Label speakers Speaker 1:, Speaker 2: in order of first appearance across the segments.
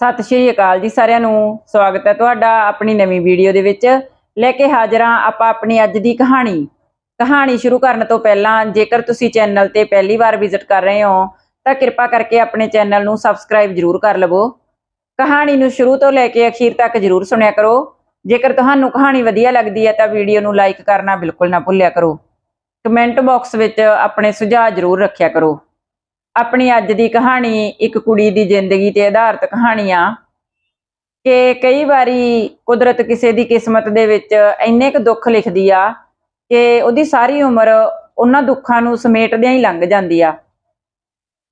Speaker 1: ਸਤਿ ਸ਼੍ਰੀ ਅਕਾਲ ਜੀ ਸਾਰਿਆਂ ਨੂੰ। ਸਵਾਗਤ ਹੈ ਤੁਹਾਡਾ ਆਪਣੀ ਨਵੀਂ ਵੀਡੀਓ ਦੇ ਵਿੱਚ। ਲੈ ਕੇ ਹਾਜ਼ਰ ਹਾਂ ਆਪਾਂ ਆਪਣੀ ਅੱਜ ਦੀ ਕਹਾਣੀ। ਕਹਾਣੀ ਸ਼ੁਰੂ ਕਰਨ ਤੋਂ ਪਹਿਲਾਂ ਜੇਕਰ ਤੁਸੀਂ ਚੈਨਲ ਤੇ ਪਹਿਲੀ ਵਾਰ ਵਿਜ਼ਿਟ ਕਰ ਰਹੇ ਹੋ, ਤਾਂ ਕਿਰਪਾ ਕਰਕੇ ਆਪਣੇ ਚੈਨਲ ਨੂੰ ਸਬਸਕ੍ਰਾਈਬ ਜ਼ਰੂਰ ਕਰ ਲਵੋ। ਕਹਾਣੀ ਨੂੰ ਸ਼ੁਰੂ ਤੋਂ ਲੈ ਕੇ ਅਖੀਰ ਤੱਕ ਜ਼ਰੂਰ ਸੁਣਿਆ ਕਰੋ। ਜੇਕਰ ਤੁਹਾਨੂੰ ਕਹਾਣੀ ਵਧੀਆ ਲੱਗਦੀ ਹੈ ਤਾਂ ਵੀਡੀਓ ਨੂੰ ਲਾਈਕ ਕਰਨਾ ਬਿਲਕੁਲ ਨਾ ਭੁੱਲਿਆ ਕਰੋ। ਕਮੈਂਟ ਬਾਕਸ ਵਿੱਚ ਆਪਣੇ ਸੁਝਾਅ ਜ਼ਰੂਰ ਰੱਖਿਆ ਕਰੋ। ਆਪਣੀ ਅੱਜ ਦੀ ਕਹਾਣੀ, ਇੱਕ ਕੁੜੀ ਦੀ ਜ਼ਿੰਦਗੀ ਤੇ ਆਧਾਰਿਤ ਕਹਾਣੀ ਆ ਕਿ ਕਈ ਵਾਰੀ ਕੁਦਰਤ ਕਿਸੇ ਦੀ ਕਿਸਮਤ ਦੇ ਵਿੱਚ ਇੰਨੇ ਕੁ ਦੁੱਖ ਲਿਖਦੀ ਆ ਕਿ ਉਹਦੀ ਸਾਰੀ ਉਮਰ ਉਹਨਾਂ ਦੁੱਖਾਂ ਨੂੰ ਸਮੇਟਦਿਆਂ ਹੀ ਲੰਘ ਜਾਂਦੀ ਆ।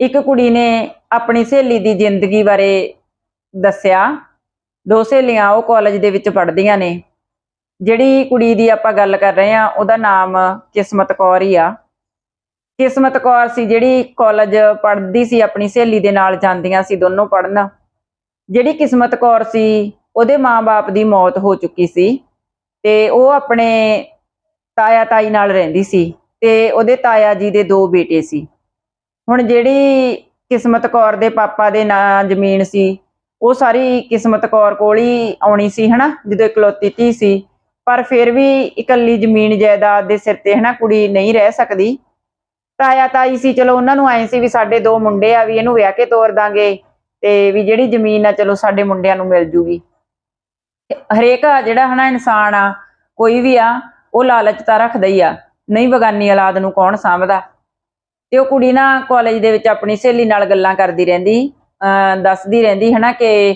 Speaker 1: ਇੱਕ ਕੁੜੀ ਨੇ ਆਪਣੀ ਸਹੇਲੀ ਦੀ ਜ਼ਿੰਦਗੀ ਬਾਰੇ ਦੱਸਿਆ। ਦੋ ਸਹੇਲੀਆਂ ਉਹ ਕਾਲਜ ਦੇ ਵਿੱਚ ਪੜ੍ਹਦੀਆਂ ਨੇ। ਜਿਹੜੀ ਕੁੜੀ ਦੀ ਆਪਾਂ ਗੱਲ ਕਰ ਰਹੇ ਆ ਉਹਦਾ ਨਾਮ ਕਿਸਮਤ ਕੌਰ ਹੀ ਆ। ਕਿਸਮਤ ਕੌਰ ਸੀ ਜਿਹੜੀ ਕਾਲਜ ਪੜ੍ਹਦੀ ਸੀ, ਆਪਣੀ ਸਹੇਲੀ ਦੇ ਨਾਲ ਜਾਂਦੀਆਂ ਸੀ ਦੋਨੋਂ ਪੜ੍ਹਨ। ਜਿਹੜੀ ਕਿਸਮਤ ਕੌਰ ਸੀ, ਉਹਦੇ ਮਾਂ-ਬਾਪ ਦੀ ਮੌਤ ਹੋ ਚੁੱਕੀ ਸੀ ਤੇ ਉਹ ਆਪਣੇ ਤਾਇਆ ਤਾਈ ਨਾਲ ਰਹਿੰਦੀ ਸੀ ਤੇ ਉਹਦੇ ਤਾਇਆ ਜੀ ਦੇ ਦੋ ਬੇਟੇ ਸੀ। ਹੁਣ ਜਿਹੜੀ ਕਿਸਮਤ ਕੌਰ ਦੇ ਪਾਪਾ ਦੇ ਨਾਂ ਜ਼ਮੀਨ ਸੀ, ਉਹ ਸਾਰੀ ਕਿਸਮਤ ਕੌਰ ਕੋਲ ਹੀ ਆਉਣੀ ਸੀ, ਹਨਾ? ਜਦੋਂ ਇਕਲੌਤੀ ਧੀ ਸੀ। ਪਰ ਫਿਰ ਵੀ ਇਕੱਲੀ ਜ਼ਮੀਨ ਜਾਇਦਾਦ ਦੇ ਸਿਰ ਤੇ, ਹਨਾ, ਕੁੜੀ ਨਹੀਂ ਰਹਿ ਸਕਦੀ। ਤਾਇਆ ਤਾਈ ਸੀ, ਚਲੋ ਉਹਨਾਂ ਨੂੰ ਆਏ ਸੀ ਵੀ ਸਾਡੇ ਦੋ ਮੁੰਡੇ ਆ ਵੀ ਇਹਨੂੰ ਵਿਆਹ ਕੇ ਤੋਰ ਦਾਂਗੇ ਤੇ ਵੀ ਜਿਹੜੀ ਜ਼ਮੀਨ ਆ, ਚਲੋ ਸਾਡੇ ਮੁੰਡਿਆਂ ਨੂੰ ਮਿਲ ਜੂਗੀ। ਹਰੇਕ ਜਿਹੜਾ ਹਨਾ ਇਨਸਾਨ ਆ, ਕੋਈ ਵੀ ਆ, ਉਹ ਲਾਲਚ ਤਾਂ ਰੱਖਦਾ ਹੀ ਆ, ਨਹੀਂ ਬਗਾਨੀ ਔਲਾਦ ਨੂੰ ਕੌਣ ਸਾਂਭਦਾ? ਤੇ ਉਹ ਕੁੜੀ ਨਾ ਕਾਲਜ ਦੇ ਵਿੱਚ ਆਪਣੀ ਸਹੇਲੀ ਨਾਲ ਗੱਲਾਂ ਕਰਦੀ ਰਹਿੰਦੀ, ਅਹ ਦੱਸਦੀ ਰਹਿੰਦੀ ਹਨਾ ਕਿ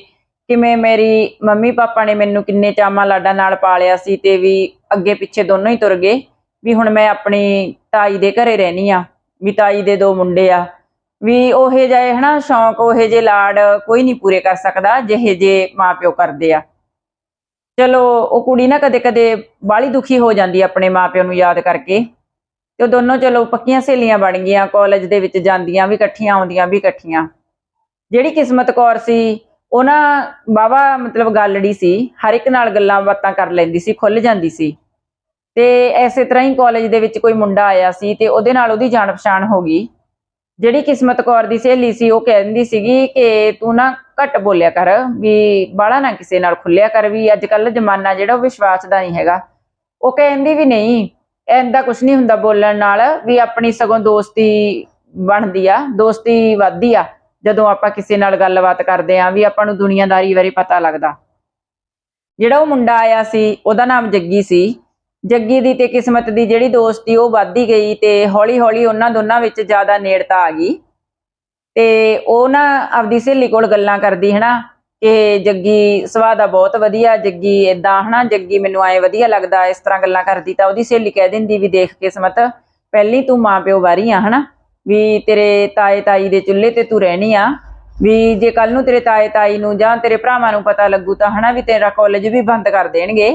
Speaker 1: ਕਿਵੇਂ ਮੇਰੀ ਮੰਮੀ ਪਾਪਾ ਨੇ ਮੈਨੂੰ ਕਿੰਨੇ ਚਾਮਾ ਲਾਡਾਂ ਨਾਲ ਪਾਲਿਆ ਸੀ ਤੇ ਵੀ ਅੱਗੇ ਪਿੱਛੇ ਦੋਨੋਂ ਹੀ ਤੁਰ ਗਏ, ਵੀ ਹੁਣ ਮੈਂ ਆਪਣੀ ਤਾਈ ਦੇ ਘਰੇ ਰਹਿਣੀ ਆ। ਵੀ ਤਾਈ ਦੇ ਦੋ ਮੁੰਡੇ ਆ। ਵੀ ਉਹੇ ਜਿਹੇ ਹਨਾ ਸ਼ੌਂਕ, ਉਹੇ ਜੇ ਲਾਡ ਕੋਈ ਨਹੀਂ ਪੂਰੇ ਕਰ ਸਕਦਾ, ਜਿਹੇ ਜੇ ਮਾਪਿਓ ਕਰਦੇ ਆ। ਚਲੋ, ਉਹ ਕੁੜੀ ਨਾ ਕਦੇ ਕਦੇ ਬਾਲੀ ਦੁਖੀ ਹੋ ਜਾਂਦੀ ਆ ਆਪਣੇ ਮਾਪਿਓ ਨੂੰ ਯਾਦ ਕਰਕੇ। ਤੇ ਉਹ ਦੋਨੋਂ ਚਲੋ ਪੱਕੀਆਂ ਸਹੇਲੀਆਂ ਬਣ ਗਈਆਂ ਕਾਲਜ ਦੇ ਵਿੱਚ ਜਾਂਦੀਆਂ ਵੀ ਇਕੱਠੀਆਂ, ਆਉਂਦੀਆਂ ਵੀ ਇਕੱਠੀਆਂ। ਜਿਹੜੀ ਕਿਸਮਤ ਕੌਰ ਸੀ, ਉਹ ਨਾ ਬਾਵਾ ਮਤਲਬ ਗੱਲੜੀ ਸੀ, ਹਰ ਇੱਕ ਨਾਲ ਗੱਲਾਂ ਬਾਤਾਂ ਕਰ ਲੈਂਦੀ ਸੀ, ਖੁੱਲ ਜਾਂਦੀ ਸੀ। ਤੇ ਐਸੇ ਤਰ੍ਹਾਂ ਹੀ ਕਾਲਜ ਦੇ ਵਿੱਚ ਕੋਈ ਮੁੰਡਾ ਆਇਆ ਸੀ ਤੇ ਉਹਦੇ ਨਾਲ ਉਹਦੀ ਜਾਣ ਪਛਾਣ ਹੋ ਗਈ। ਜਿਹੜੀ ਕਿਸਮਤ ਕੌਰ ਦੀ ਸਹੇਲੀ ਸੀ, ਉਹ ਕਹਿੰਦੀ ਸੀਗੀ ਕਿ ਤੂੰ ਨਾ ਘੱਟ ਬੋਲਿਆ ਕਰ, ਵੀ ਬਾਹਲਾ ਨਾ ਕਿਸੇ ਨਾਲ ਖੁੱਲਿਆ ਕਰ, ਵੀ ਅੱਜ ਕੱਲ ਜ਼ਮਾਨਾ ਜਿਹੜਾ ਉਹ ਵਿਸ਼ਵਾਸ ਦਾ ਨਹੀਂ ਹੈਗਾ। ਉਹ ਕਹਿੰਦੀ ਵੀ ਨਹੀਂ ਐਂਦਾ ਕੁਝ ਨਹੀਂ ਹੁੰਦਾ ਬੋਲਣ ਨਾਲ, ਵੀ ਆਪਣੀ ਸਗੋਂ ਦੋਸਤੀ ਬਣਦੀ ਆ, ਦੋਸਤੀ ਵੱਧਦੀ ਆ, ਜਦੋਂ ਆਪਾਂ ਕਿਸੇ ਨਾਲ ਗੱਲਬਾਤ ਕਰਦੇ ਆ, ਵੀ ਆਪਾਂ ਨੂੰ ਦੁਨੀਆਦਾਰੀ ਬਾਰੇ ਪਤਾ ਲੱਗਦਾ। ਜਿਹੜਾ ਉਹ ਮੁੰਡਾ ਆਇਆ ਸੀ, ਉਹਦਾ ਨਾਮ ਜੱਗੀ ਸੀ। ਜੱਗੀ ਦੀ ਤੇ ਕਿਸਮਤ ਦੀ ਜਿਹੜੀ ਦੋਸਤੀ ਉਹ ਵੱਧਦੀ ਗਈ ਤੇ ਹੌਲੀ ਹੌਲੀ ਉਹਨਾਂ ਦੋਨਾਂ ਵਿੱਚ ਜ਼ਿਆਦਾ ਨੇੜਤਾ ਆ ਗਈ। ਤੇ ਉਹ ਨਾ ਆਪਦੀ ਸਹੇਲੀ ਕੋਲ ਗੱਲਾਂ ਕਰਦੀ, ਹਨਾ, ਕਿ ਜੱਗੀ ਸੁਭਾਅ ਦਾ ਬਹੁਤ ਵਧੀਆ, ਜੱਗੀ ਇਦਾਂ ਹਨਾ, ਜੱਗੀ ਮੈਨੂੰ ਐ ਵਧੀਆ ਲੱਗਦਾ, ਇਸ ਤਰ੍ਹਾਂ ਗੱਲਾਂ ਕਰਦੀ ਤਾਂ ਉਹਦੀ ਸਹੇਲੀ ਕਹਿ ਦਿੰਦੀ ਵੀ ਦੇਖ ਕਿਸਮਤ, ਪਹਿਲੀ ਤੂੰ ਮਾਂ ਪਿਓ ਵਾਰੀ ਆ, ਹਨਾ, ਵੀ ਤੇਰੇ ਤਾਏ ਤਾਈ ਦੇ ਚੁੱਲ੍ਹੇ ਤੇ ਤੂੰ ਰਹਿਣੀ ਆ, ਵੀ ਜੇ ਕੱਲ ਨੂੰ ਤੇਰੇ ਤਾਏ ਤਾਈ ਨੂੰ ਜਾਂ ਤੇਰੇ ਭਰਾਵਾਂ ਨੂੰ ਪਤਾ ਲੱਗੂ ਤਾਂ, ਹਨਾ, ਵੀ ਤੇਰਾ ਕਾਲਜ ਵੀ ਬੰਦ ਕਰ ਦੇਣਗੇ।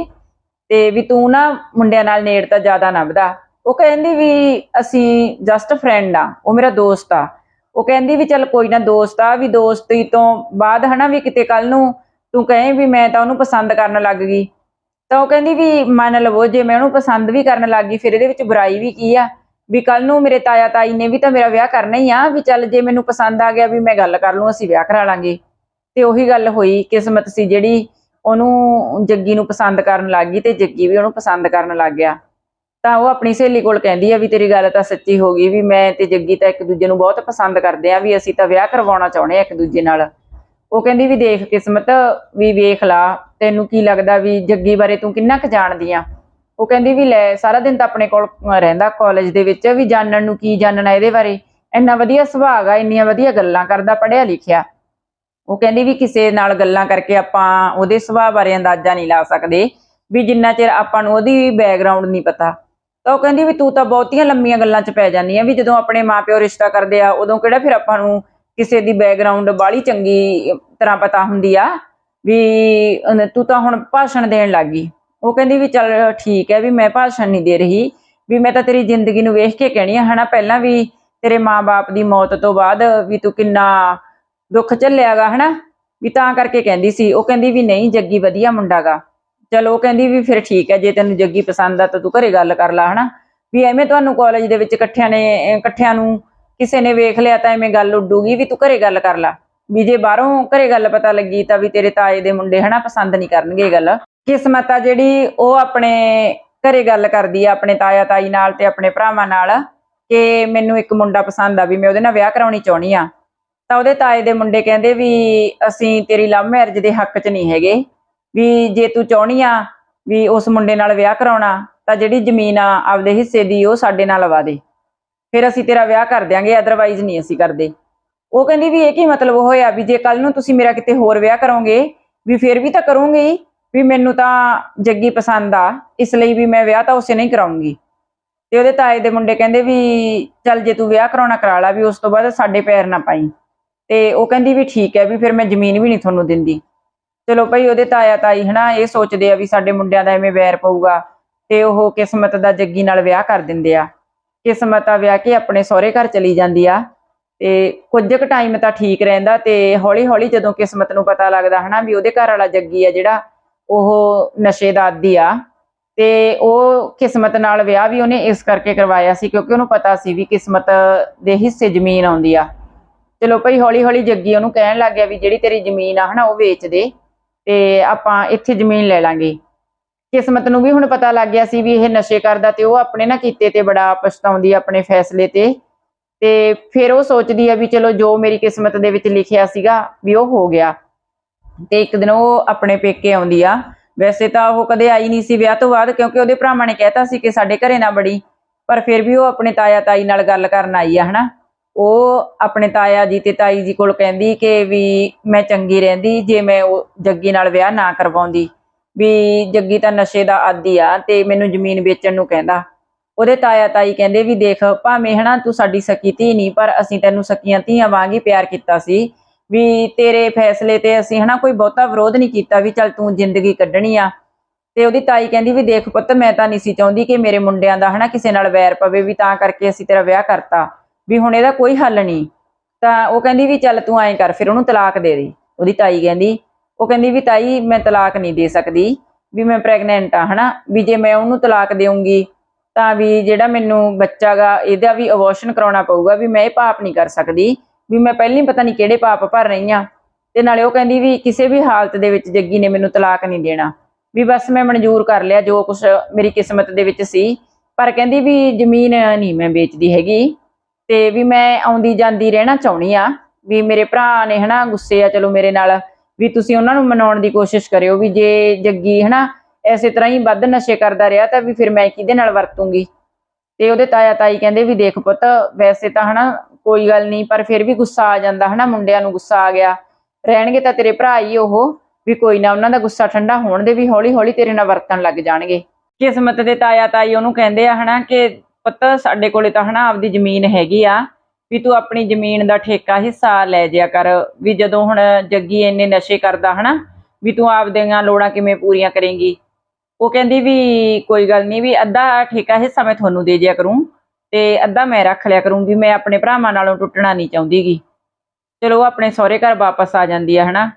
Speaker 1: ਤੇ ਵੀ ਤੂੰ ਨਾ ਮੁੰਡਿਆਂ ਨਾਲ ਨੇੜਤਾ ਜ਼ਿਆਦਾ ਨਾ ਵਧਾ। ਉਹ ਕਹਿੰਦੀ ਵੀ ਅਸੀਂ ਜਸਟ ਫਰੈਂਡ ਆ, ਉਹ ਮੇਰਾ ਦੋਸਤ ਆ। ਉਹ ਕਹਿੰਦੀ ਵੀ ਚੱਲ ਕੋਈ ਨਾ ਦੋਸਤ ਆ, ਵੀ ਦੋਸਤੀ ਤੋਂ ਬਾਅਦ ਹਨਾ ਵੀ ਕਿਤੇ ਕੱਲ ਨੂੰ ਤੂੰ ਕਹੇ ਵੀ ਮੈਂ ਤਾਂ ਉਹਨੂੰ ਪਸੰਦ ਕਰਨ ਲੱਗ ਗਈ। ਤਾਂ ਉਹ ਕਹਿੰਦੀ ਵੀ ਮੰਨ ਲਵੋ ਜੇ ਮੈਂ ਉਹਨੂੰ ਪਸੰਦ ਵੀ ਕਰਨ ਲੱਗ ਗਈ, ਫਿਰ ਇਹਦੇ ਵਿੱਚ ਬੁਰਾਈ ਵੀ ਕੀ ਆ? ਵੀ ਕੱਲ ਨੂੰ ਮੇਰੇ ਤਾਇਆ ਤਾਈ ਨੇ ਵੀ ਤਾਂ ਮੇਰਾ ਵਿਆਹ ਕਰਨਾ ਹੀ ਆ, ਵੀ ਚੱਲ ਜੇ ਮੈਨੂੰ ਪਸੰਦ ਆ ਗਿਆ ਵੀ ਮੈਂ ਗੱਲ ਕਰ ਲੂੰ, ਅਸੀਂ ਵਿਆਹ ਕਰਾ ਲਾਂਗੇ। ਤੇ ਉਹੀ ਗੱਲ ਹੋਈ ਕਿਸਮਤ ਸੀ ਜਿਹੜੀ ਉਹਨੂੰ ਜੱਗੀ ਨੂੰ ਪਸੰਦ ਕਰਨ ਲੱਗ ਗਈ ਤੇ ਜੱਗੀ ਵੀ ਉਹਨੂੰ ਪਸੰਦ ਕਰਨ ਲੱਗ ਗਿਆ। ਤਾਂ ਉਹ ਆਪਣੀ ਸਹੇਲੀ ਕੋਲ ਕਹਿੰਦੀ ਆ ਵੀ ਤੇਰੀ ਗੱਲ ਤਾਂ ਸੱਚੀ ਹੋ ਗਈ ਵੀ ਮੈਂ ਤੇ ਜੱਗੀ ਤਾਂ ਇੱਕ ਦੂਜੇ ਨੂੰ ਬਹੁਤ ਪਸੰਦ ਕਰਦੇ ਆ ਵੀ ਅਸੀਂ ਤਾਂ ਵਿਆਹ ਕਰਵਾਉਣਾ ਚਾਹੁੰਦੇ ਆ ਇੱਕ ਦੂਜੇ ਨਾਲ। ਉਹ ਕਹਿੰਦੀ ਵੀ ਦੇਖ ਕਿਸਮਤ, ਵੀ ਵੇਖ ਲਾ, ਤੈਨੂੰ ਕੀ ਲੱਗਦਾ ਵੀ ਜੱਗੀ ਬਾਰੇ ਤੂੰ ਕਿੰਨਾ ਕੁ ਜਾਣਦੀ ਆ? ਉਹ ਕਹਿੰਦੀ ਵੀ ਲੈ, ਸਾਰਾ ਦਿਨ ਤਾਂ ਆਪਣੇ ਕੋਲ ਰਹਿੰਦਾ ਕਾਲਜ ਦੇ ਵਿੱਚ, ਵੀ ਜਾਣਨ ਨੂੰ ਕੀ ਜਾਣਨਾ ਇਹਦੇ ਬਾਰੇ? ਇੰਨਾ ਵਧੀਆ ਸੁਭਾਗ ਆ ਇੰਨੀਆਂ ਵਧੀਆ ਗੱਲਾਂ ਕਰਦਾ ਪੜਿਆ ਲਿਖਿਆ। ਉਹ ਕਹਿੰਦੀ ਵੀ ਕਿਸੇ ਨਾਲ ਗੱਲਾਂ ਕਰਕੇ ਆਪਾਂ ਉਹਦੇ ਸੁਭਾਅ ਬਾਰੇ ਅੰਦਾਜ਼ਾ ਨਹੀਂ ਲਾ ਸਕਦੇ, ਵੀ ਜਿੰਨਾ ਚਿਰ ਆਪਾਂ ਨੂੰ ਉਹਦੀ ਬੈਕਗ੍ਰਾਉਂਡ ਨਹੀਂ ਪਤਾ। ਤਾਂ ਉਹ ਕਹਿੰਦੀ ਵੀ ਤੂੰ ਤਾਂ ਬਹੁਤੀਆਂ ਲੰਮੀਆਂ ਗੱਲਾਂ 'ਚ ਪੈ ਜਾਂਦੀ ਆ ਵੀ ਜਦੋਂ ਆਪਣੇ ਮਾਪਿਓ ਰਿਸ਼ਤਾ ਕਰਦੇ ਆ, ਉਦੋਂ ਕਿਹੜਾ ਫਿਰ ਆਪਾਂ ਨੂੰ ਕਿਸੇ ਦੀ ਬੈਕਗ੍ਰਾਉਂਡ ਬਾਲੀ ਚੰਗੀ ਤਰ੍ਹਾਂ ਪਤਾ ਹੁੰਦੀ ਆ, ਵੀ ਤੂੰ ਤਾਂ ਹੁਣ ਭਾਸ਼ਣ ਦੇਣ ਲੱਗ ਗਈ। ਉਹ ਕਹਿੰਦੀ ਵੀ ਚੱਲ ਠੀਕ ਹੈ ਵੀ ਮੈਂ ਭਾਸ਼ਣ ਨਹੀਂ ਦੇ ਰਹੀ, ਵੀ ਮੈਂ ਤਾਂ ਤੇਰੀ ਜ਼ਿੰਦਗੀ ਨੂੰ ਵੇਖ ਕੇ ਕਹਿਣੀ ਆ, ਹਨਾ, ਪਹਿਲਾਂ ਵੀ ਤੇਰੇ ਮਾਪੇ ਦੀ ਮੌਤ ਤੋਂ ਬਾਅਦ ਵੀ ਤੂੰ ਕਿੰਨਾ ਦੁੱਖ ਝੱਲਿਆਗਾ, ਹਨਾ? ਵੀ ਤਾਂ ਕਰਕੇ ਕਹਿੰਦੀ ਸੀ, ਉਹ ਕਹਿੰਦੀ ਵੀ ਨਹੀਂ, ਜੱਗੀ ਵਧੀਆ ਮੁੰਡਾਗਾ। ਚਲੋ ਉਹ ਕਹਿੰਦੀ ਵੀ ਫਿਰ ਠੀਕ ਹੈ, ਜੇ ਤੈਨੂੰ ਜੱਗੀ ਪਸੰਦ ਆ ਤਾਂ ਤੂੰ ਘਰੇ ਗੱਲ ਕਰ ਲੈ, ਹਨਾ? ਵੀ ਐਵੇਂ ਤੁਹਾਨੂੰ ਕਾਲਜ ਦੇ ਵਿੱਚ ਇਕੱਠਿਆਂ ਨੇ ਇਕੱਠਿਆਂ ਨੂੰ ਕਿਸੇ ਨੇ ਵੇਖ ਲਿਆ ਤਾਂ ਐਵੇਂ ਗੱਲ ਉੱਡੂਗੀ ਵੀ ਤੂੰ ਘਰੇ ਗੱਲ ਕਰ ਲੈ। ਵੀ ਜੇ ਬਾਹਰੋਂ ਘਰੇ ਗੱਲ ਪਤਾ ਲੱਗੀ ਤਾਂ ਵੀ ਤੇਰੇ ਤਾਏ ਦੇ ਮੁੰਡੇ ਹਨਾ ਪਸੰਦ ਨਹੀਂ ਕਰਨਗੇ ਇਹ ਗੱਲ। ਕਿਸਮਤ ਆ ਜਿਹੜੀ ਉਹ ਆਪਣੇ ਘਰੇ ਗੱਲ ਕਰਦੀ ਆ, ਆਪਣੇ ਤਾਇਆ ਤਾਈ ਨਾਲ ਤੇ ਆਪਣੇ ਭਰਾਵਾਂ ਨਾਲ ਕਿ ਮੈਨੂੰ ਇੱਕ ਮੁੰਡਾ ਪਸੰਦ ਆ ਵੀ ਮੈਂ ਉਹਦੇ ਨਾਲ ਵਿਆਹ ਕਰਾਉਣੀ ਚਾਹੁੰਦੀ ਆ। ਤਾਂ ਉਹਦੇ ਤਾਏ ਦੇ ਮੁੰਡੇ ਕਹਿੰਦੇ ਵੀ ਅਸੀਂ ਤੇਰੀ ਲਵ ਮੈਰਿਜ ਦੇ ਹੱਕ 'ਚ ਨਹੀਂ ਹੈਗੇ, ਵੀ ਜੇ ਤੂੰ ਚਾਹੁੰਦੀ ਆ ਵੀ ਉਸ ਮੁੰਡੇ ਨਾਲ ਵਿਆਹ ਕਰਾਉਣਾ, ਤਾਂ ਜਿਹੜੀ ਜ਼ਮੀਨ ਆ ਆਪਦੇ ਹਿੱਸੇ ਦੀ ਉਹ ਸਾਡੇ ਨਾਲ ਲਵਾ ਦੇ। ਫਿਰ ਅਸੀਂ ਤੇਰਾ ਵਿਆਹ ਕਰ ਦਿਆਂਗੇ ਅਦਰਵਾਈਜ਼ ਨਹੀਂ ਅਸੀਂ ਕਰਦੇ। ਉਹ ਕਹਿੰਦੀ ਵੀ ਇਹ ਕੀ ਮਤਲਬ ਹੋਇਆ ਵੀ ਜੇ ਕੱਲ ਨੂੰ ਤੁਸੀਂ ਮੇਰਾ ਕਿਤੇ ਹੋਰ ਵਿਆਹ ਕਰੋਗੇ ਵੀ ਫਿਰ ਵੀ ਤਾਂ ਕਰੂੰਗੀ, ਵੀ ਮੈਨੂੰ ਤਾਂ ਜੱਗੀ ਪਸੰਦ ਆ, ਇਸ ਲਈ ਵੀ ਮੈਂ ਵਿਆਹ ਤਾਂ ਉਸੇ ਨਹੀਂ ਕਰਾਉਂਗੀ। ਤੇ ਉਹਦੇ ਤਾਏ ਦੇ ਮੁੰਡੇ ਕਹਿੰਦੇ ਵੀ ਚੱਲ ਜੇ ਤੂੰ ਵਿਆਹ ਕਰਾਉਣਾ ਕਰਾ ਲਾ, ਵੀ ਉਸ ਤੋਂ ਬਾਅਦ ਸਾਡੇ ਪੈਰ ਨਾ ਪਾਈ। ਤੇ ਉਹ ਕਹਿੰਦੀ ਵੀ ਠੀਕ ਹੈ ਵੀ ਫਿਰ ਮੈਂ ਜ਼ਮੀਨ ਵੀ ਨਹੀਂ ਤੁਹਾਨੂੰ ਦਿੰਦੀ। ਚਲੋ ਭਾਈ ਉਹਦੇ ਤਾਇਆ ਤਾਈ ਹਨਾ, ਇਹ ਸੋਚਦੇ ਆ ਵੀ ਸਾਡੇ ਮੁੰਡਿਆਂ ਦਾ ਐਵੇਂ ਵੈਰ ਪਊਗਾ ਤੇ ਉਹ ਕਿਸਮਤ ਦਾ ਜੱਗੀ ਨਾਲ ਵਿਆਹ ਕਰ ਦਿੰਦੇ ਆ। ਕਿਸਮਤ ਆ ਵਿਆਹ ਕੇ ਆਪਣੇ ਸਹੁਰੇ ਘਰ ਚਲੀ ਜਾਂਦੀ ਆ ਤੇ ਕੁਝ ਕੁ ਟਾਈਮ ਤਾਂ ਠੀਕ ਰਹਿੰਦਾ ਤੇ ਹੌਲੀ ਹੌਲੀ ਜਦੋਂ ਕਿਸਮਤ ਨੂੰ ਪਤਾ ਲੱਗਦਾ ਹਨਾ ਵੀ ਉਹਦੇ ਘਰ ਵਾਲਾ ਜੱਗੀ ਆ ਜਿਹੜਾ, ਉਹ ਨਸ਼ੇ ਦਾ ਆਦੀ ਆ ਤੇ ਉਹ ਕਿਸਮਤ ਨਾਲ ਵਿਆਹ ਵੀ ਉਹਨੇ ਇਸ ਕਰਕੇ ਕਰਵਾਇਆ ਸੀ ਕਿਉਂਕਿ ਉਹਨੂੰ ਪਤਾ ਸੀ ਵੀ ਕਿਸਮਤ ਦੇ ਹਿੱਸੇ ਜ਼ਮੀਨ ਆਉਂਦੀ ਆ। ਚਲੋ ਭਾਈ ਹੌਲੀ ਹੌਲੀ ਜੱਗੀ ਉਹਨੂੰ ਕਹਿਣ ਲੱਗ ਗਿਆ ਵੀ ਜਿਹੜੀ ਤੇਰੀ ਜ਼ਮੀਨ ਆ ਹਨਾ ਉਹ ਵੇਚ ਦੇ ਤੇ ਆਪਾਂ ਇੱਥੇ ਜ਼ਮੀਨ ਲੈ ਲਾਂਗੇ। ਕਿਸਮਤ ਨੂੰ ਵੀ ਹੁਣ ਪਤਾ ਲੱਗ ਗਿਆ ਸੀ ਵੀ ਇਹ ਨਸ਼ੇ ਕਰਦਾ ਤੇ ਉਹ ਆਪਣੇ ਨਾ ਕੀਤੇ ਤੇ ਬੜਾ ਪਛਤਾਉਂਦੀ ਆਪਣੇ ਫੈਸਲੇ ਤੇ। ਤੇ ਫਿਰ ਉਹ ਸੋਚਦੀ ਆ ਵੀ ਚਲੋ ਜੋ ਮੇਰੀ ਕਿਸਮਤ ਦੇ ਵਿੱਚ ਲਿਖਿਆ ਸੀਗਾ ਵੀ ਉਹ ਹੋ ਗਿਆ। ਤੇ ਇੱਕ ਦਿਨ ਉਹ ਆਪਣੇ ਪੇਕੇ ਆਉਂਦੀ ਆ। ਵੈਸੇ ਤਾਂ ਉਹ ਕਦੇ ਆਈ ਨਹੀਂ ਸੀ ਵਿਆਹ ਤੋਂ ਬਾਅਦ ਕਿਉਂਕਿ ਉਹਦੇ ਭਰਾਵਾਂ ਨੇ ਕਹਿਤਾ ਸੀ ਕਿ ਸਾਡੇ ਘਰੇ ਨਾ ਬੜੀ। ਪਰ ਫਿਰ ਵੀ ਉਹ ਆਪਣੇ ਤਾਇਆ ਤਾਈ ਨਾਲ ਗੱਲ ਕਰਨ ਆਈ ਆ ਹਨਾ। ਉਹ ਆਪਣੇ ਤਾਇਆ ਜੀ ਤੇ ਤਾਈ ਜੀ ਕੋਲ ਕਹਿੰਦੀ ਕਿ ਵੀ ਮੈਂ ਚੰਗੀ ਰਹਿੰਦੀ, ਜੇ ਮੈਂ ਉਹ ਜੱਗੀ ਨਾਲ ਵਿਆਹ ਨਾ ਕਰਵਾਉਂਦੀ। ਵੀ ਜੱਗੀ ਤਾਂ ਨਸ਼ੇ ਦਾ ਆਦੀ ਆ ਤੇ ਮੈਨੂੰ ਜ਼ਮੀਨ ਵੇਚਣ ਨੂੰ ਕਹਿੰਦਾ। ਉਹਦੇ ਤਾਇਆ ਤਾਈ ਕਹਿੰਦੇ ਵੀ ਦੇਖ, ਭਾਵੇਂ ਹਨਾ ਤੂੰ ਸਾਡੀ ਸਕੀ ਧੀ ਨਹੀਂ, ਪਰ ਅਸੀਂ ਤੈਨੂੰ ਸਕੀਆਂ ਧੀਆਂ ਵਾਂਗ ਹੀ ਪਿਆਰ ਕੀਤਾ ਸੀ। ਵੀ ਤੇਰੇ ਫੈਸਲੇ ਤੇ ਅਸੀਂ ਹਨਾ ਕੋਈ ਬਹੁਤਾ ਵਿਰੋਧ ਨਹੀਂ ਕੀਤਾ ਵੀ ਚੱਲ ਤੂੰ ਜ਼ਿੰਦਗੀ ਕੱਢਣੀ ਆ। ਤੇ ਉਹਦੀ ਤਾਈ ਕਹਿੰਦੀ ਵੀ ਦੇਖ ਪੁੱਤ, ਮੈਂ ਤਾਂ ਨਹੀਂ ਸੀ ਚਾਹੁੰਦੀ ਕਿ ਮੇਰੇ ਮੁੰਡਿਆਂ ਦਾ ਹਨਾ ਕਿਸੇ ਨਾਲ ਵੈਰ ਪਵੇ ਵੀ ਤਾਂ ਕਰਕੇ ਅਸੀਂ ਤੇਰਾ ਵਿਆਹ ਕਰਤਾ। ਵੀ ਹੁਣ ਇਹਦਾ ਕੋਈ ਹੱਲ ਨਹੀਂ, ਤਾਂ ਉਹ ਕਹਿੰਦੀ ਵੀ ਚੱਲ ਤੂੰ ਐਂ ਕਰ, ਫਿਰ ਉਹਨੂੰ ਤਲਾਕ ਦੇ ਦੇ। ਉਹਦੀ ਤਾਈ ਕਹਿੰਦੀ, ਉਹ ਕਹਿੰਦੀ ਵੀ ਤਾਈ ਮੈਂ ਤਲਾਕ ਨਹੀਂ ਦੇ ਸਕਦੀ, ਵੀ ਮੈਂ ਪ੍ਰੈਗਨੈਂਟ ਆ, ਹਨਾ? ਵੀ ਜੇ ਮੈਂ ਉਹਨੂੰ ਤਲਾਕ ਦੇਵਾਂਗੀ ਤਾਂ ਵੀ ਜਿਹੜਾ ਮੈਨੂੰ ਬੱਚਾਗਾ ਇਹਦਾ ਵੀ ਅਬੋਰਸ਼ਨ ਕਰਾਉਣਾ ਪਊਗਾ, ਵੀ ਮੈਂ ਇਹ ਪਾਪ ਨਹੀਂ ਕਰ ਸਕਦੀ, ਵੀ ਮੈਂ ਪਹਿਲਾਂ ਹੀ ਪਤਾ ਨਹੀਂ ਕਿਹੜੇ ਪਾਪ ਭਰ ਰਹੀ ਆ। ਤੇ ਨਾਲੇ ਉਹ ਕਹਿੰਦੀ ਵੀ ਕਿਸੇ ਵੀ ਹਾਲਤ ਦੇ ਵਿੱਚ ਜੱਗੀ ਨੇ ਮੈਨੂੰ ਤਲਾਕ ਨਹੀਂ ਦੇਣਾ। ਵੀ ਬਸ ਮੈਂ ਮਨਜ਼ੂਰ ਕਰ ਲਿਆ, ਜੋ ਕੁਝ ਮੇਰੀ ਕਿਸਮਤ ਦੇ ਵਿੱਚ ਸੀ। ਪਰ ਕਹਿੰਦੀ ਵੀ ਜ਼ਮੀਨ ਨਹੀਂ ਮੈਂ ਵੇਚਦੀ ਹੈਗੀ। ਤੇ ਵੀ ਮੈਂ ਆਉਂਦੀ ਜਾਂਦੀ ਰਹਿਣਾ ਚਾਹੁੰਦੀ ਆ, ਵੀ ਮੇਰੇ ਭਰਾ ਨੇ ਹਨਾ ਗੁੱਸੇ ਆ, ਚਲੋ ਮੇਰੇ ਨਾਲ, ਵੀ ਤੁਸੀਂ ਉਹਨਾਂ ਨੂੰ ਮਨਾਉਣ ਦੀ ਕੋਸ਼ਿਸ਼ ਕਰਿਓ, ਵੀ ਜੇ ਜੱਗੀ ਹਨਾ ਐਸੇ ਤਰ੍ਹਾਂ ਹੀ ਵੱਧ ਨਸ਼ੇ ਕਰਦਾ ਰਿਹਾ ਤਾਂ ਵੀ ਫਿਰ ਮੈਂ ਕਿਹਦੇ ਨਾਲ ਵਰਤੂੰਗੀ? ਤੇ ਉਹਦੇ ਤਾਇਆ ਤਾਈ ਕਹਿੰਦੇ ਵੀ ਦੇਖ ਪੁੱਤ, ਵੈਸੇ ਤਾਂ ਹਨਾ ਕੋਈ ਗੱਲ ਨਹੀਂ, ਪਰ ਫਿਰ ਵੀ ਗੁੱਸਾ ਆ ਜਾਂਦਾ ਹਨਾ, ਮੁੰਡਿਆਂ ਨੂੰ ਗੁੱਸਾ ਆ ਗਿਆ। ਰਹਿਣਗੇ ਤਾਂ ਤੇਰੇ ਭਰਾ ਹੀ ਉਹ, ਵੀ ਕੋਈ ਨਾ ਉਹਨਾਂ ਦਾ ਗੁੱਸਾ ਠੰਡਾ ਹੋਣ ਦੇ ਵੀ ਹੌਲੀ ਹੌਲੀ ਤੇਰੇ ਨਾਲ ਵਰਤਣ ਲੱਗ ਜਾਣਗੇ। ਕਿਸਮਤ ਦੇ ਤਾਇਆ ਤਾਈ ਉਹਨੂੰ ਕਹਿੰਦੇ ਆ ਹਨਾ ਕਿ ਪੁੱਤ, ਸਾਡੇ ਕੋਲੇ ਤਾਂ ਹਨਾ ਆਪਦੀ ਜ਼ਮੀਨ ਹੈਗੀ ਆ, ਵੀ ਤੂੰ ਆਪਣੀ ਜ਼ਮੀਨ ਦਾ ਠੇਕਾ ਹਿੱਸਾ ਲੈ ਜਿਆ ਕਰ, ਵੀ ਜਦੋਂ ਹੁਣ ਜੱਗੀ ਇੰਨੇ ਨਸ਼ੇ ਕਰਦਾ ਹਨਾ, ਵੀ ਤੂੰ ਆਪਦੀਆਂ ਲੋੜਾਂ ਕਿਵੇਂ ਪੂਰੀਆਂ ਕਰੇਂਗੀ? ਉਹ ਕਹਿੰਦੀ ਵੀ ਕੋਈ ਗੱਲ ਨਹੀਂ, ਵੀ ਅੱਧਾ ਠੇਕਾ ਹਿੱਸਾ ਮੈਂ ਤੁਹਾਨੂੰ ਦੇ ਜਿਆ ਕਰੂੰ, ਤੇ ਅੱਧਾ ਮੈਂ ਰੱਖ ਲਿਆ ਕਰੂੰ, ਵੀ ਮੈਂ ਆਪਣੇ ਭਰਾਵਾਂ ਨਾਲੋਂ ਟੁੱਟਣਾ ਨਹੀਂ ਚਾਹੁੰਦੀਗੀ। ਚਲੋ ਉਹ ਆਪਣੇ ਸਹੁਰੇ ਘਰ ਵਾਪਸ ਆ ਜਾਂਦੀ ਆ ਹਨਾ,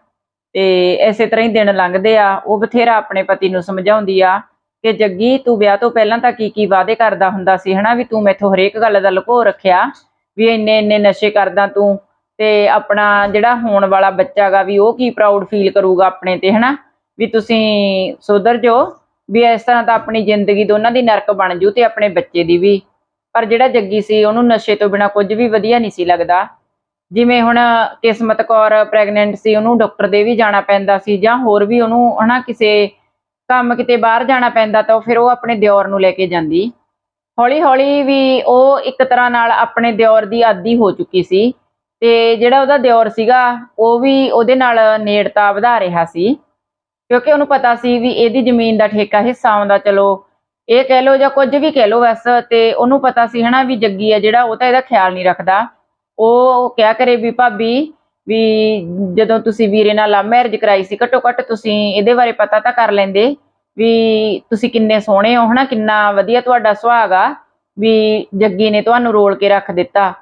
Speaker 1: ਤੇ ਐਸੇ ਤਰ੍ਹਾਂ ਹੀ ਦਿਨ ਲੰਘਦੇ ਆ, ਉਹ ਬਥੇਰਾ ਆਪਣੇ ਪਤੀ ਨੂੰ ਸਮਝਾਉਂਦੀ ਆ ਕਿ ਜੱਗੀ, ਤੂੰ ਵਿਆਹ ਤੋਂ ਪਹਿਲਾਂ ਤਾਂ ਕੀ ਕੀ ਵਾਅਦੇ ਕਰਦਾ ਹੁੰਦਾ ਸੀ, ਹਨਾ? ਵੀ ਤੂੰ ਮੈਥੋਂ ਹਰੇਕ ਗੱਲ ਦਾ ਲੁਕੋ ਰੱਖਿਆ, ਵੀ ਇੰਨੇ ਇੰਨੇ ਨਸ਼ੇ ਕਰਦਾ ਤੂੰ, ਤੇ ਆਪਣਾ ਜਿਹੜਾ ਹੋਣ ਵਾਲਾ ਬੱਚਾਗਾ ਵੀ ਉਹ ਕੀ ਪ੍ਰਾਊਡ ਫੀਲ ਕਰੂਗਾ ਆਪਣੇ ਤੇ, ਹਨਾ? ਵੀ ਤੁਸੀਂ ਸੁਧਰ ਜੋ ਵੀ ਇਸ ਤਰ੍ਹਾਂ ਤਾਂ ਆਪਣੀ ਜ਼ਿੰਦਗੀ ਦੋਨਾਂ ਦੀ ਨਰਕ ਬਣ ਜੂ ਤੇ ਆਪਣੇ ਬੱਚੇ ਦੀ ਵੀ। ਪਰ ਜਿਹੜਾ ਜੱਗੀ ਸੀ, ਉਹਨੂੰ ਨਸ਼ੇ ਤੋਂ ਬਿਨਾ ਕੁਝ ਵੀ ਵਧੀਆ ਨਹੀਂ ਸੀ ਲੱਗਦਾ। ਜਿਵੇਂ ਹੁਣ ਕਿਸਮਤ ਕੌਰ ਪ੍ਰੈਗਨੈਂਟ ਸੀ, ਉਹਨੂੰ ਡਾਕਟਰ ਦੇ ਵੀ ਜਾਣਾ ਪੈਂਦਾ ਸੀ, ਜਾਂ ਹੋਰ ਵੀ ਉਹਨੂੰ, ਹਨਾ, ਕਿਸੇ ਕੰਮ ਕਿਤੇ ਬਾਹਰ ਜਾਣਾ ਪੈਂਦਾ ਤਾਂ ਫਿਰ ਉਹ ਆਪਣੇ ਦਿਓਰ ਨੂੰ ਲੈ ਕੇ ਜਾਂਦੀ। ਹੌਲੀ ਹੌਲੀ ਵੀ ਉਹ ਇੱਕ ਤਰ੍ਹਾਂ ਨਾਲ ਆਪਣੇ ਦਿਓਰ ਦੀ ਆਦੀ ਹੋ ਚੁੱਕੀ ਸੀ ਤੇ ਜਿਹੜਾ ਉਹਦਾ ਦਿਓਰ ਸੀਗਾ, ਉਹ ਵੀ ਉਹਦੇ ਨਾਲ ਨੇੜਤਾ ਵਧਾ ਰਿਹਾ ਸੀ। ਕਿਉਂਕਿ ਉਹਨੂੰ ਪਤਾ ਸੀ ਵੀ ਇਹਦੀ ਜ਼ਮੀਨ ਦਾ ਠੇਕਾ ਹਿੱਸਾ ਆਉਂਦਾ, ਚਲੋ ਇਹ ਕਹਿ ਲਓ ਜਾਂ ਕੁਝ ਵੀ ਕਹਿ ਲਓ ਬਸ, ਤੇ ਉਹਨੂੰ ਪਤਾ ਸੀ ਹਨਾ ਵੀ ਜੱਗੀ ਆ ਜਿਹੜਾ, ਉਹ ਤਾਂ ਇਹਦਾ ਖਿਆਲ ਨਹੀਂ ਰੱਖਦਾ। ਉਹ ਕਿਹਾ ਕਰੇ ਵੀ ਭਾਬੀ ਵੀ ਜਦੋਂ ਤੁਸੀਂ ਵੀਰੇ ਨਾਲ ਲਵ ਮੈਰਿਜ ਕਰਾਈ ਸੀ, ਘੱਟੋ ਘੱਟ ਤੁਸੀਂ ਇਹਦੇ ਬਾਰੇ ਪਤਾ ਤਾਂ ਕਰ ਲੈਂਦੇ ਵੀ ਤੁਸੀਂ ਕਿੰਨੇ ਸੋਹਣੇ ਹੋ, ਹਨਾ? ਕਿੰਨਾ ਵਧੀਆ ਤੁਹਾਡਾ ਸੁਹਾਗ ਆ, ਵੀ ਜੱਗੀ ਨੇ ਤੁਹਾਨੂੰ ਰੋਲ ਕੇ ਰੱਖ ਦਿੱਤਾ।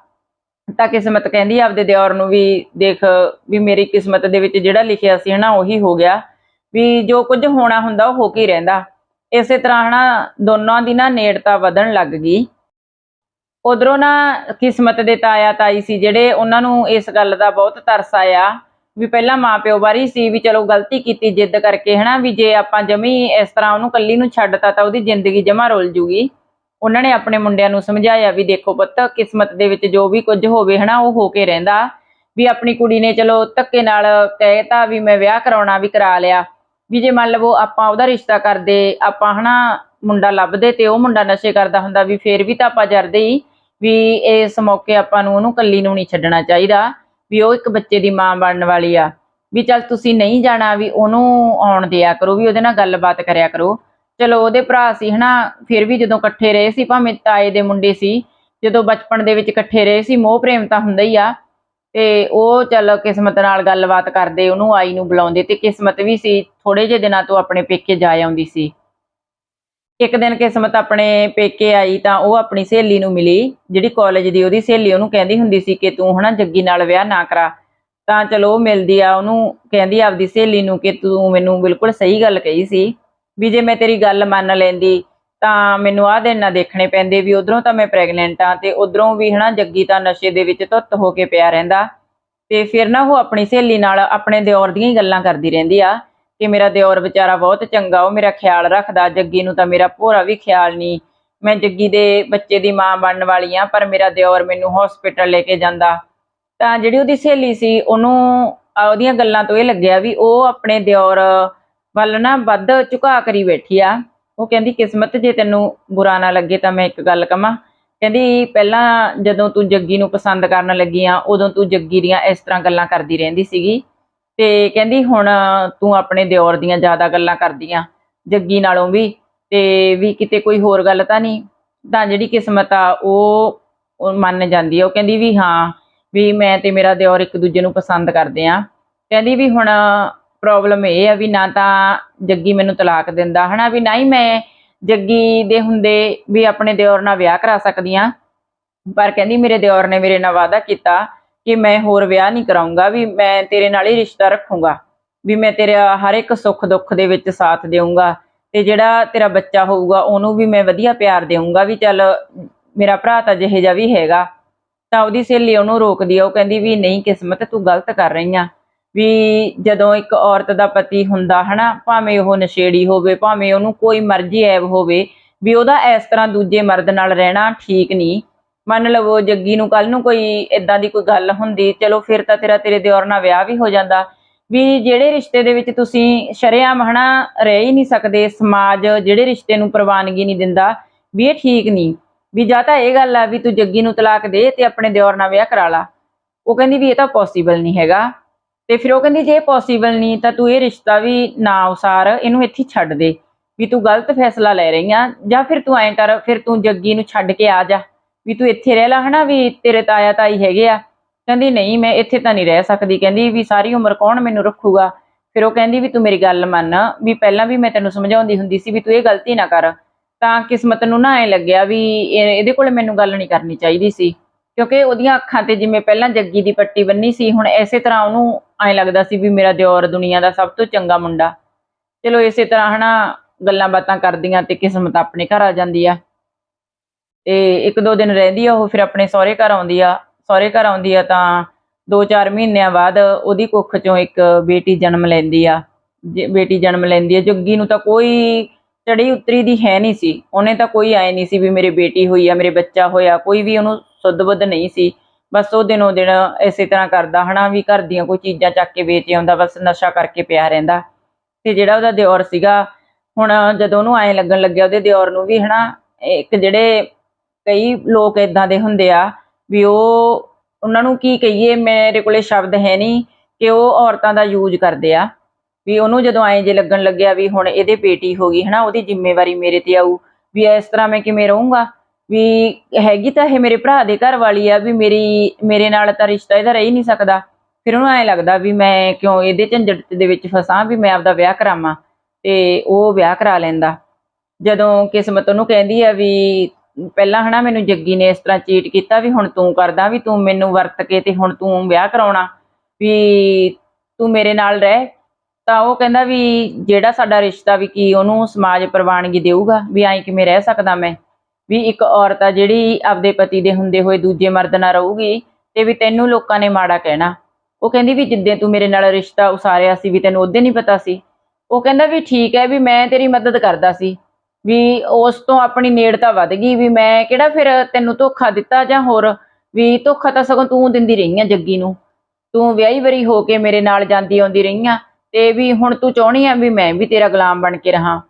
Speaker 1: ਤਾਂ ਕਿਸਮਤ ਕਹਿੰਦੀ ਆਪਦੇ ਦਿਓਰ ਨੂੰ ਵੀ ਦੇਖ, ਵੀ ਮੇਰੀ ਕਿਸਮਤ ਦੇ ਵਿੱਚ ਜਿਹੜਾ ਲਿਖਿਆ ਸੀ, ਹਨਾ, ਉਹੀ ਹੋ ਗਿਆ। ਵੀ ਜੋ ਕੁਝ ਹੋਣਾ ਹੁੰਦਾ ਉਹ ਹੋ ਕੇ ਰਹਿੰਦਾ। ਇਸੇ ਤਰ੍ਹਾਂ, ਹਨਾ, ਦੋਨਾਂ ਦੀ ਨਾ ਨੇੜਤਾ ਵਧਣ ਲੱਗ ਗਈ। ਉਧਰੋਂ ਨਾ ਕਿਸਮਤ ਦੇ ਤਾਇਆ ਤਾਈ ਸੀ ਜਿਹੜੇ, ਉਹਨਾਂ ਨੂੰ ਇਸ ਗੱਲ ਦਾ ਬਹੁਤ ਤਰਸ ਆਇਆ ਵੀ ਪਹਿਲਾਂ ਮਾਪਿਓ ਬਾਰੀ ਸੀ ਵੀ ਚਲੋ ਗਲਤੀ ਕੀਤੀ ਜਿੱਦ ਕਰਕੇ ਹਨਾ, ਵੀ ਜੇ ਆਪਾਂ ਜਮੀ ਇਸ ਤਰ੍ਹਾਂ ਉਹਨੂੰ ਕੱਲੀ ਨੂੰ ਛੱਡਤਾ ਤਾਂ ਉਹਦੀ ਜ਼ਿੰਦਗੀ ਜਮਾ ਰੁਲ ਜੂਗੀ। ਉਹਨਾਂ ਨੇ ਆਪਣੇ ਮੁੰਡਿਆਂ ਨੂੰ ਸਮਝਾਇਆ ਵੀ ਦੇਖੋ ਪੁੱਤ, ਕਿਸਮਤ ਦੇ ਵਿੱਚ ਜੋ ਵੀ ਕੁਝ ਹੋਵੇ ਹਨਾ, ਉਹ ਹੋ ਕੇ ਰਹਿੰਦਾ। ਵੀ ਆਪਣੀ ਕੁੜੀ ਨੇ ਚਲੋ ਧੱਕੇ ਨਾਲ ਕਹਿਤਾ ਵੀ ਮੈਂ ਵਿਆਹ ਕਰਾਉਣਾ ਵੀ ਕਰਾ ਲਿਆ। ਵੀ ਜੇ ਮੰਨ ਲਵੋ ਆਪਾਂ ਉਹਦਾ ਰਿਸ਼ਤਾ ਕਰਦੇ, ਆਪਾਂ ਹਨਾ ਮੁੰਡਾ ਲੱਭਦੇ ਤੇ ਉਹ ਮੁੰਡਾ ਨਸ਼ੇ ਕਰਦਾ ਹੁੰਦਾ ਵੀ ਫੇਰ ਵੀ ਤਾਂ ਆਪਾਂ ਜਰਦੇ ਹੀ, ਵੀ ਇਸ ਮੌਕੇ ਆਪਾਂ ਨੂੰ ਉਹਨੂੰ ਕੱਲੀ ਨੂੰ ਨਹੀਂ ਛੱਡਣਾ ਚਾਹੀਦਾ, ਵੀ ਉਹ ਇੱਕ ਬੱਚੇ ਦੀ ਮਾਂ ਬਣਨ ਵਾਲੀ ਆ। ਵੀ ਚੱਲ ਤੁਸੀਂ ਨਹੀਂ ਜਾਣਾ ਵੀ ਉਹਨੂੰ ਆਉਣ ਦਿਆ ਕਰੋ, ਵੀ ਉਹਦੇ ਨਾਲ ਗੱਲਬਾਤ ਕਰਿਆ ਕਰੋ। ਚਲੋ ਉਹਦੇ ਭਰਾ ਸੀ ਹਨਾ, ਫਿਰ ਵੀ ਜਦੋਂ ਇਕੱਠੇ ਰਹੇ ਸੀ, ਭਾਵੇਂ ਤਾਏ ਦੇ ਮੁੰਡੇ ਸੀ, ਜਦੋਂ ਬਚਪਨ ਦੇ ਵਿੱਚ ਇਕੱਠੇ ਰਹੇ ਸੀ, ਮੋਹ ਪ੍ਰੇਮ ਤਾਂ ਹੁੰਦਾ ਹੀ ਆ। ਤੇ ਉਹ ਚੱਲ ਕਿਸਮਤ ਨਾਲ ਗੱਲਬਾਤ ਕਰਦੇ, ਉਹਨੂੰ ਆਈ ਨੂੰ ਬੁਲਾਉਂਦੇ ਤੇ ਕਿਸਮਤ ਵੀ ਸੀ ਥੋੜੇ ਜਿਹੇ ਦਿਨਾਂ ਤੋਂ ਆਪਣੇ ਪੇਕੇ ਜਾ ਆਉਂਦੀ ਸੀ। ਇੱਕ ਦਿਨ ਕਿਸਮਤ ਆਪਣੇ ਪੇਕੇ ਆਈ ਤਾਂ ਉਹ ਆਪਣੀ ਸਹੇਲੀ ਨੂੰ ਮਿਲੀ, ਜਿਹੜੀ ਕਾਲਜ ਦੀ ਉਹਦੀ ਸਹੇਲੀ ਉਹਨੂੰ ਕਹਿੰਦੀ ਹੁੰਦੀ ਸੀ ਕਿ ਤੂੰ ਹਨਾ ਜੱਗੀ ਨਾਲ ਵਿਆਹ ਨਾ ਕਰਾ। ਤਾਂ ਚਲੋ ਉਹ ਮਿਲਦੀ ਆ, ਉਹਨੂੰ ਕਹਿੰਦੀ ਆਪਦੀ ਸਹੇਲੀ ਨੂੰ ਕਿ ਤੂੰ ਮੈਨੂੰ ਬਿਲਕੁਲ ਸਹੀ ਗੱਲ ਕਹੀ ਸੀ ਵੀ ਜੇ ਮੈਂ ਤੇਰੀ ਗੱਲ ਮੰਨ ਲੈਂਦੀ ਤਾਂ ਮੈਨੂੰ ਆਹ ਦਿਨ ਨਾ ਦੇਖਣੇ ਪੈਂਦੇ ਵੀ ਉਧਰੋਂ ਤਾਂ ਮੈਂ ਪ੍ਰੈਗਨੈਂਟ ਆ ਤੇ ਉਧਰੋਂ ਵੀ ਹਨਾ ਜੱਗੀ ਤਾਂ ਨਸ਼ੇ ਦੇ ਵਿੱਚ ਧੁੱਤ ਹੋ ਕੇ ਪਿਆ ਰਹਿੰਦਾ। ਤੇ ਫਿਰ ਨਾ ਉਹ ਆਪਣੀ ਸਹੇਲੀ ਨਾਲ ਆਪਣੇ ਦਿਓਰ ਦੀਆਂ ਹੀ ਗੱਲਾਂ ਕਰਦੀ ਰਹਿੰਦੀ ਆ। ਕਿ ਮੇਰਾ ਦਿਓਰ ਵਿਚਾਰਾ ਬਹੁਤ ਚੰਗਾ, ਉਹ ਮੇਰਾ ਖਿਆਲ ਰੱਖਦਾ, ਜੱਗੀ ਨੂੰ ਤਾਂ ਮੇਰਾ ਭੋਰਾ ਵੀ ਖਿਆਲ ਨਹੀਂ। ਮੈਂ ਜੱਗੀ ਦੇ ਬੱਚੇ ਦੀ ਮਾਂ ਬਣਨ ਵਾਲੀ ਆ, ਪਰ ਮੇਰਾ ਦਿਓਰ ਮੈਨੂੰ ਹਸਪੀਟਲ ਲੈ ਕੇ ਜਾਂਦਾ। ਤਾਂ ਜਿਹੜੀ ਉਹਦੀ ਸਹੇਲੀ ਸੀ, ਉਹਨੂੰ ਉਹਦੀਆਂ ਗੱਲਾਂ ਤੋਂ ਇਹ ਲੱਗਿਆ ਵੀ ਉਹ ਆਪਣੇ ਦਿਓਰ ਵੱਲ ਨਾ ਵੱਧ ਝੁਕਾ ਕਰੀ ਬੈਠੀ ਆ। ਉਹ ਕਹਿੰਦੀ, ਕਿਸਮਤ ਜੇ ਤੈਨੂੰ ਬੁਰਾ ਨਾ ਲੱਗੇ ਤਾਂ ਮੈਂ ਇੱਕ ਗੱਲ ਕਵਾਂ। ਕਹਿੰਦੀ, ਪਹਿਲਾਂ ਜਦੋਂ ਤੂੰ ਜੱਗੀ ਨੂੰ ਪਸੰਦ ਕਰਨ ਲੱਗੀ ਆ, ਉਦੋਂ ਤੂੰ ਜੱਗੀ ਦੀਆਂ ਇਸ ਤਰ੍ਹਾਂ ਗੱਲਾਂ ਕਰਦੀ ਰਹਿੰਦੀ ਸੀਗੀ। ਤੇ ਕਹਿੰਦੀ ਹੁਣ ਤੂੰ ਆਪਣੇ ਦਿਓਰ ਦੀਆਂ ਜ਼ਿਆਦਾ ਗੱਲਾਂ ਕਰਦੀਆਂ, ਜੱਗੀ ਨਾਲੋਂ ਵੀ, ਤੇ ਵੀ ਕਿਤੇ ਕੋਈ ਹੋਰ ਗੱਲ ਤਾਂ ਨਹੀਂ? ਤਾਂ ਜਿਹੜੀ ਕਿਸਮਤ ਆ, ਉਹ ਮੰਨ ਜਾਂਦੀ ਆ। ਉਹ ਕਹਿੰਦੀ ਵੀ ਹਾਂ, ਵੀ ਮੈਂ ਤੇ ਮੇਰਾ ਦਿਓਰ ਇੱਕ ਦੂਜੇ ਨੂੰ ਪਸੰਦ ਕਰਦੇ ਆ। ਕਹਿੰਦੀ ਵੀ ਹੁਣ ਪ੍ਰੋਬਲਮ ਇਹ ਆ ਵੀ ਨਾ ਤਾਂ ਜੱਗੀ ਮੈਨੂੰ ਤਲਾਕ ਦਿੰਦਾ, ਹਨਾ? ਵੀ ਨਾ ਹੀ ਮੈਂ ਜੱਗੀ ਦੇ ਹੁੰਦੇ ਵੀ ਆਪਣੇ ਦਿਓਰ ਨਾਲ ਵਿਆਹ ਕਰਾ ਸਕਦੀ ਆ। ਪਰ ਕਹਿੰਦੀ ਮੇਰੇ ਦਿਓਰ ਨੇ ਮੇਰੇ ਨਾਲ ਵਾਅਦਾ ਕੀਤਾ ਕਿ ਮੈਂ ਹੋਰ ਵਿਆਹ ਨਹੀਂ ਕਰਾਉਂਗਾ ਵੀ ਮੈਂ ਤੇਰੇ ਨਾਲ ਹੀ ਰਿਸ਼ਤਾ ਰੱਖੂੰਗਾ, ਵੀ ਮੈਂ ਤੇਰਾ ਹਰ ਇੱਕ ਸੁੱਖ ਦੁੱਖ ਦੇ ਵਿੱਚ ਸਾਥ ਦੇਵਾਂਗਾ ਤੇ ਜਿਹੜਾ ਤੇਰਾ ਬੱਚਾ ਹੋਊਗਾ ਉਹਨੂੰ ਵੀ ਮੈਂ ਵਧੀਆ ਪਿਆਰ ਦੇਵਾਂਗਾ ਵੀ ਚੱਲ ਮੇਰਾ ਭਰਾ ਤਾਂ ਜਿਹੇ ਜਿਹਾ ਵੀ ਹੈਗਾ, ਤਾਂ ਉਹਦੀ ਸਹੇਲੀ ਉਹਨੂੰ ਰੋਕਦੀ ਆ, ਉਹ ਕਹਿੰਦੀ ਵੀ ਨਹੀਂ ਕਿਸਮਤ ਤੂੰ ਗਲਤ ਕਰ ਰਹੀ ਆ, ਵੀ ਜਦੋਂ ਇੱਕ ਔਰਤ ਦਾ ਪਤੀ ਹੁੰਦਾ ਹਨਾ, ਭਾਵੇਂ ਉਹ ਨਸ਼ੇੜੀ ਹੋਵੇ, ਭਾਵੇਂ ਉਹਨੂੰ ਕੋਈ ਮਰਜ਼ੀ ਐਬ ਹੋਵੇ, ਵੀ ਉਹਦਾ ਇਸ ਤਰ੍ਹਾਂ ਦੂਜੇ ਮਰਦ ਨਾਲ ਰਹਿਣਾ ਠੀਕ ਨਹੀਂ ਮੰਨ ਲਵੋ ਜੱਗੀ ਨੂੰ ਕੱਲ ਨੂੰ ਕੋਈ ਇਦਾਂ ਦੀ ਕੋਈ ਗੱਲ ਹੁੰਦੀ, ਚਲੋ ਫਿਰ ਤਾਂ ਤੇਰਾ ਤੇਰੇ ਦਿਓਰ ਨਾਲ ਵਿਆਹ ਵੀ ਹੋ ਜਾਂਦਾ। ਵੀ ਜਿਹੜੇ ਰਿਸ਼ਤੇ ਦੇ ਵਿੱਚ ਤੁਸੀਂ ਸ਼ਰੇਆਮ ਹਨਾ ਰਹਿ ਹੀ ਨਹੀਂ ਸਕਦੇ, ਸਮਾਜ ਜਿਹੜੇ ਰਿਸ਼ਤੇ ਨੂੰ ਪ੍ਰਵਾਨਗੀ ਨਹੀਂ ਦਿੰਦਾ, ਵੀ ਇਹ ਠੀਕ ਨਹੀਂ। ਵੀ ਜਾਂ ਤਾਂ ਇਹ ਗੱਲ ਆ ਵੀ ਤੂੰ ਜੱਗੀ ਨੂੰ ਤਲਾਕ ਦੇ ਤੇ ਆਪਣੇ ਦਿਓਰ ਨਾਲ ਵਿਆਹ ਕਰਾ ਲਾ। ਉਹ ਕਹਿੰਦੀ ਵੀ ਇਹ ਤਾਂ ਪੋਸੀਬਲ ਨਹੀਂ ਹੈਗਾ। ਤੇ ਫਿਰ ਉਹ ਕਹਿੰਦੀ ਜੇ ਪੋਸੀਬਲ ਨਹੀਂ ਤਾਂ ਤੂੰ ਇਹ ਰਿਸ਼ਤਾ ਵੀ ਨਾ ਉਸਾਰ, ਇਹਨੂੰ ਇੱਥੇ ਛੱਡ ਦੇ। ਵੀ ਤੂੰ ਗਲਤ ਫੈਸਲਾ ਲੈ ਰਹੀ ਆ, ਜਾਂ ਫਿਰ ਤੂੰ ਐਂ ਕਰ, ਫਿਰ ਤੂੰ ਜੱਗੀ ਨੂੰ ਛੱਡ ਕੇ ਆ ਜਾ। ਵੀ ਤੂੰ ਇੱਥੇ ਰਹਿ ਲੈ ਹਨਾ, ਵੀ ਤੇਰੇ ਤਾਇਆ ਤਾਈ ਹੈਗੇ ਆ। ਕਹਿੰਦੀ, ਨਹੀਂ, ਮੈਂ ਇੱਥੇ ਤਾਂ ਨਹੀਂ ਰਹਿ ਸਕਦੀ। ਕਹਿੰਦੀ, ਵੀ ਸਾਰੀ ਉਮਰ ਕੌਣ ਮੈਨੂੰ ਰੱਖੂਗਾ? ਫਿਰ ਉਹ ਕਹਿੰਦੀ ਵੀ, ਤੂੰ ਮੇਰੀ ਗੱਲ ਮੰਨ। ਵੀ ਪਹਿਲਾਂ ਵੀ ਮੈਂ ਤੈਨੂੰ ਸਮਝਾਉਂਦੀ ਹੁੰਦੀ ਸੀ ਵੀ ਤੂੰ ਇਹ ਗਲਤੀ ਨਾ ਕਰ। ਤਾਂ ਕਿਸਮਤ ਨੂੰ ਨਾ ਐ ਲੱਗਿਆ ਵੀ ਇਹ- ਇਹਦੇ ਕੋਲ ਮੈਨੂੰ ਗੱਲ ਨਹੀਂ ਕਰਨੀ ਚਾਹੀਦੀ ਸੀ। ਕਿਉਂਕਿ ਉਹਦੀਆਂ ਅੱਖਾਂ ਤੇ ਜਿਵੇਂ ਪਹਿਲਾਂ ਜੱਗੀ ਦੀ ਪੱਟੀ ਬੰਨੀ ਸੀ, ਹੁਣ ਐਸੇ ਤਰ੍ਹਾਂ ਉਹਨੂੰ ਐ ਲੱਗਦਾ ਸੀ ਵੀ ਮੇਰਾ ਦਿਓਰ ਦੁਨੀਆ ਦਾ ਸਭ ਤੋਂ ਚੰਗਾ ਮੁੰਡਾ। ਚਲੋ, ਇਸੇ ਤਰ੍ਹਾਂ ਹਨਾ, ਗੱਲਾਂ ਬਾਤਾਂ ਕਰਦੀਆਂ ਤੇ ਕਿਸਮਤ ਆਪਣੇ ਘਰ ਆ ਜਾਂਦੀ ਆ। ਤੇ ਇੱਕ ਦੋ ਦਿਨ ਰਹਿੰਦੀ ਆ, ਉਹ ਫਿਰ ਆਪਣੇ ਸਹੁਰੇ ਘਰ ਆਉਂਦੀ ਆ। ਸਹੁਰੇ ਘਰ ਆਉਂਦੀ ਆ ਤਾਂ 2-4 ਮਹੀਨਿਆਂ ਬਾਅਦ ਉਹਦੀ ਕੁੱਖ ਚੋਂ ਇੱਕ ਬੇਟੀ ਜਨਮ ਲੈਂਦੀ ਆ। ਬੇਟੀ ਜਨਮ ਲੈਂਦੀ ਆ। ਜੱਗੀ ਨੂੰ ਤਾਂ ਕੋਈ ਚੜੀ ਉਤਰੀ ਦੀ ਹੈ ਨਹੀਂ ਸੀ। ਉਹਨੇ ਤਾਂ ਕੋਈ ਆਏ ਨਹੀਂ ਸੀ ਵੀ ਮੇਰੇ ਬੇਟੀ ਹੋਈ ਆ, ਮੇਰੇ ਬੱਚਾ ਹੋਇਆ। ਕੋਈ ਵੀ ਉਹਨੂੰ ਸੁੱਧ-ਬੁੱਧ ਨਹੀਂ ਸੀ। ਬਸ ਉਹ ਦਿਨੋਂ ਦਿਨ ਇਸੇ ਤਰ੍ਹਾਂ ਕਰਦਾ ਹਨਾ ਵੀ ਘਰ ਦੀਆਂ ਕੋਈ ਚੀਜ਼ਾਂ ਚੱਕ ਕੇ ਵੇਚ ਆਉਂਦਾ, ਬਸ ਨਸ਼ਾ ਕਰਕੇ ਪਿਆ ਰਹਿੰਦਾ। ਤੇ ਜਿਹੜਾ ਉਹਦਾ ਦਿਓਰ ਸੀਗਾ, ਹੁਣ ਜਦੋਂ ਉਹਨੂੰ ਐਂ ਲੱਗਣ ਲੱਗਿਆ, ਉਹਦੇ ਦਿਓਰ ਨੂੰ ਵੀ ਹਨਾ, ਇੱਕ ਜਿਹੜੇ ਕਈ ਲੋਕ ਇਦਾਂ ਦੇ ਹੁੰਦੇ ਆ ਵੀ ਉਹ, ਉਹਨਾਂ ਨੂੰ ਕੀ ਕਹੀਏ, ਮੇਰੇ ਕੋਲੇ ਸ਼ਬਦ ਹੈ ਨਹੀਂ ਕਿ ਉਹ ਔਰਤਾਂ ਦਾ ਯੂਜ਼ ਕਰਦੇ ਆ। ਵੀ ਉਹਨੂੰ ਜਦੋਂ ਐਂ ਜੇ ਲੱਗਣ ਲੱਗਿਆ ਵੀ ਹੁਣ ਇਹਦੇ ਬੇਟੀ ਹੋ ਗਈ, ਹਨਾ, ਉਹਦੀ ਜ਼ਿੰਮੇਵਾਰੀ ਮੇਰੇ ਤੇ ਆਊ, ਵੀ ਇਸ ਤਰ੍ਹਾਂ ਮੈਂ ਕਿਵੇਂ ਰਹੂੰਗਾ? ਵੀ ਹੈਗੀ ਤਾਂ ਇਹ ਮੇਰੇ ਭਰਾ ਦੇ ਘਰ ਵਾਲੀ ਆ, ਵੀ ਮੇਰੀ, ਮੇਰੇ ਨਾਲ ਤਾਂ ਰਿਸ਼ਤਾ ਇਹਦਾ ਰਹਿ ਹੀ ਨਹੀਂ ਸਕਦਾ। ਫਿਰ ਉਹਨੂੰ ਐਂ ਲੱਗਦਾ ਵੀ ਮੈਂ ਕਿਉਂ ਇਹਦੇ ਝੰਜਟ ਦੇ ਵਿੱਚ ਫਸਾਂ, ਵੀ ਮੈਂ ਆਪਦਾ ਵਿਆਹ ਕਰਾਵਾਂ ਤੇ ਉਹ ਵਿਆਹ ਕਰਾ ਲੈਂਦਾ। ਜਦੋਂ ਕਿਸਮਤ ਉਹਨੂੰ ਕਹਿੰਦੀ ਆ ਵੀ ਪਹਿਲਾਂ ਹਨਾ ਮੈਨੂੰ ਜੱਗੀ ਨੇ ਇਸ ਤਰ੍ਹਾਂ ਚੀਟ ਕੀਤਾ ਵੀ ਹੁਣ ਤੂੰ ਕਰਦਾ ਵੀ ਤੂੰ ਮੈਨੂੰ ਵਰਤ ਕੇ ਤੇ ਹੁਣ ਤੂੰ ਵਿਆਹ ਕਰਾਉਣਾ, ਵੀ ਤੂੰ ਮੇਰੇ ਨਾਲ ਰਹਿ। ਤਾਂ ਉਹ ਕਹਿੰਦਾ ਵੀ ਜਿਹੜਾ ਸਾਡਾ ਰਿਸ਼ਤਾ ਵੀ ਕੀ ਉਹਨੂੰ ਸਮਾਜ ਪ੍ਰਵਾਨਗੀ ਦੇਊਗਾ, ਵੀ ਐਂ ਕਿਵੇਂ ਰਹਿ ਸਕਦਾ ਮੈਂ। ਵੀ ਇੱਕ ਔਰਤ ਆ ਜਿਹੜੀ ਆਪਦੇ ਪਤੀ ਦੇ ਹੁੰਦੇ ਹੋਏ ਦੂਜੇ ਮਰਦ ਨਾਲ ਰਹੂਗੀ ਤੇ ਵੀ ਤੈਨੂੰ ਲੋਕਾਂ ਨੇ ਮਾੜਾ ਕਹਿਣਾ। ਉਹ ਕਹਿੰਦੀ ਵੀ ਜਿੱਦੇ ਤੂੰ ਮੇਰੇ ਨਾਲ ਰਿਸ਼ਤਾ ਉਸਾਰਿਆ ਸੀ ਵੀ ਤੈਨੂੰ ਉਹਦੇ ਨਹੀਂ ਪਤਾ ਸੀ। ਉਹ ਕਹਿੰਦਾ ਵੀ ਠੀਕ ਹੈ ਵੀ ਮੈਂ ਤੇਰੀ ਮਦਦ ਕਰਦਾ ਸੀ। ਵੀ ਉਸ ਤੋਂ ਆਪਣੀ ਨੇੜਤਾ ਵੱਧ ਗਈ ਵੀ ਮੈਂ ਕਿਹੜਾ ਫਿਰ ਤੈਨੂੰ ਧੋਖਾ ਦਿੱਤਾ ਜਾਂ ਹੋਰ ਵੀ ਧੋਖਾ ਤਾਂ ਸਗੋਂ ਤੂੰ ਦਿੰਦੀ ਰਹੀ ਆ ਜੱਗੀ ਨੂੰ। ਤੂੰ ਵਿਆਹੀ ਵਰੀ ਹੋ ਕੇ ਮੇਰੇ ਨਾਲ ਜਾਂਦੀ ਆਉਂਦੀ ਰਹੀ ਆ ਤੇ ਵੀ ਹੁਣ ਤੂੰ ਚਾਹਣੀ ਆ ਵੀ ਮੈਂ ਵੀ ਤੇਰਾ ਗੁਲਾਮ ਬਣ ਕੇ ਰਹਾ।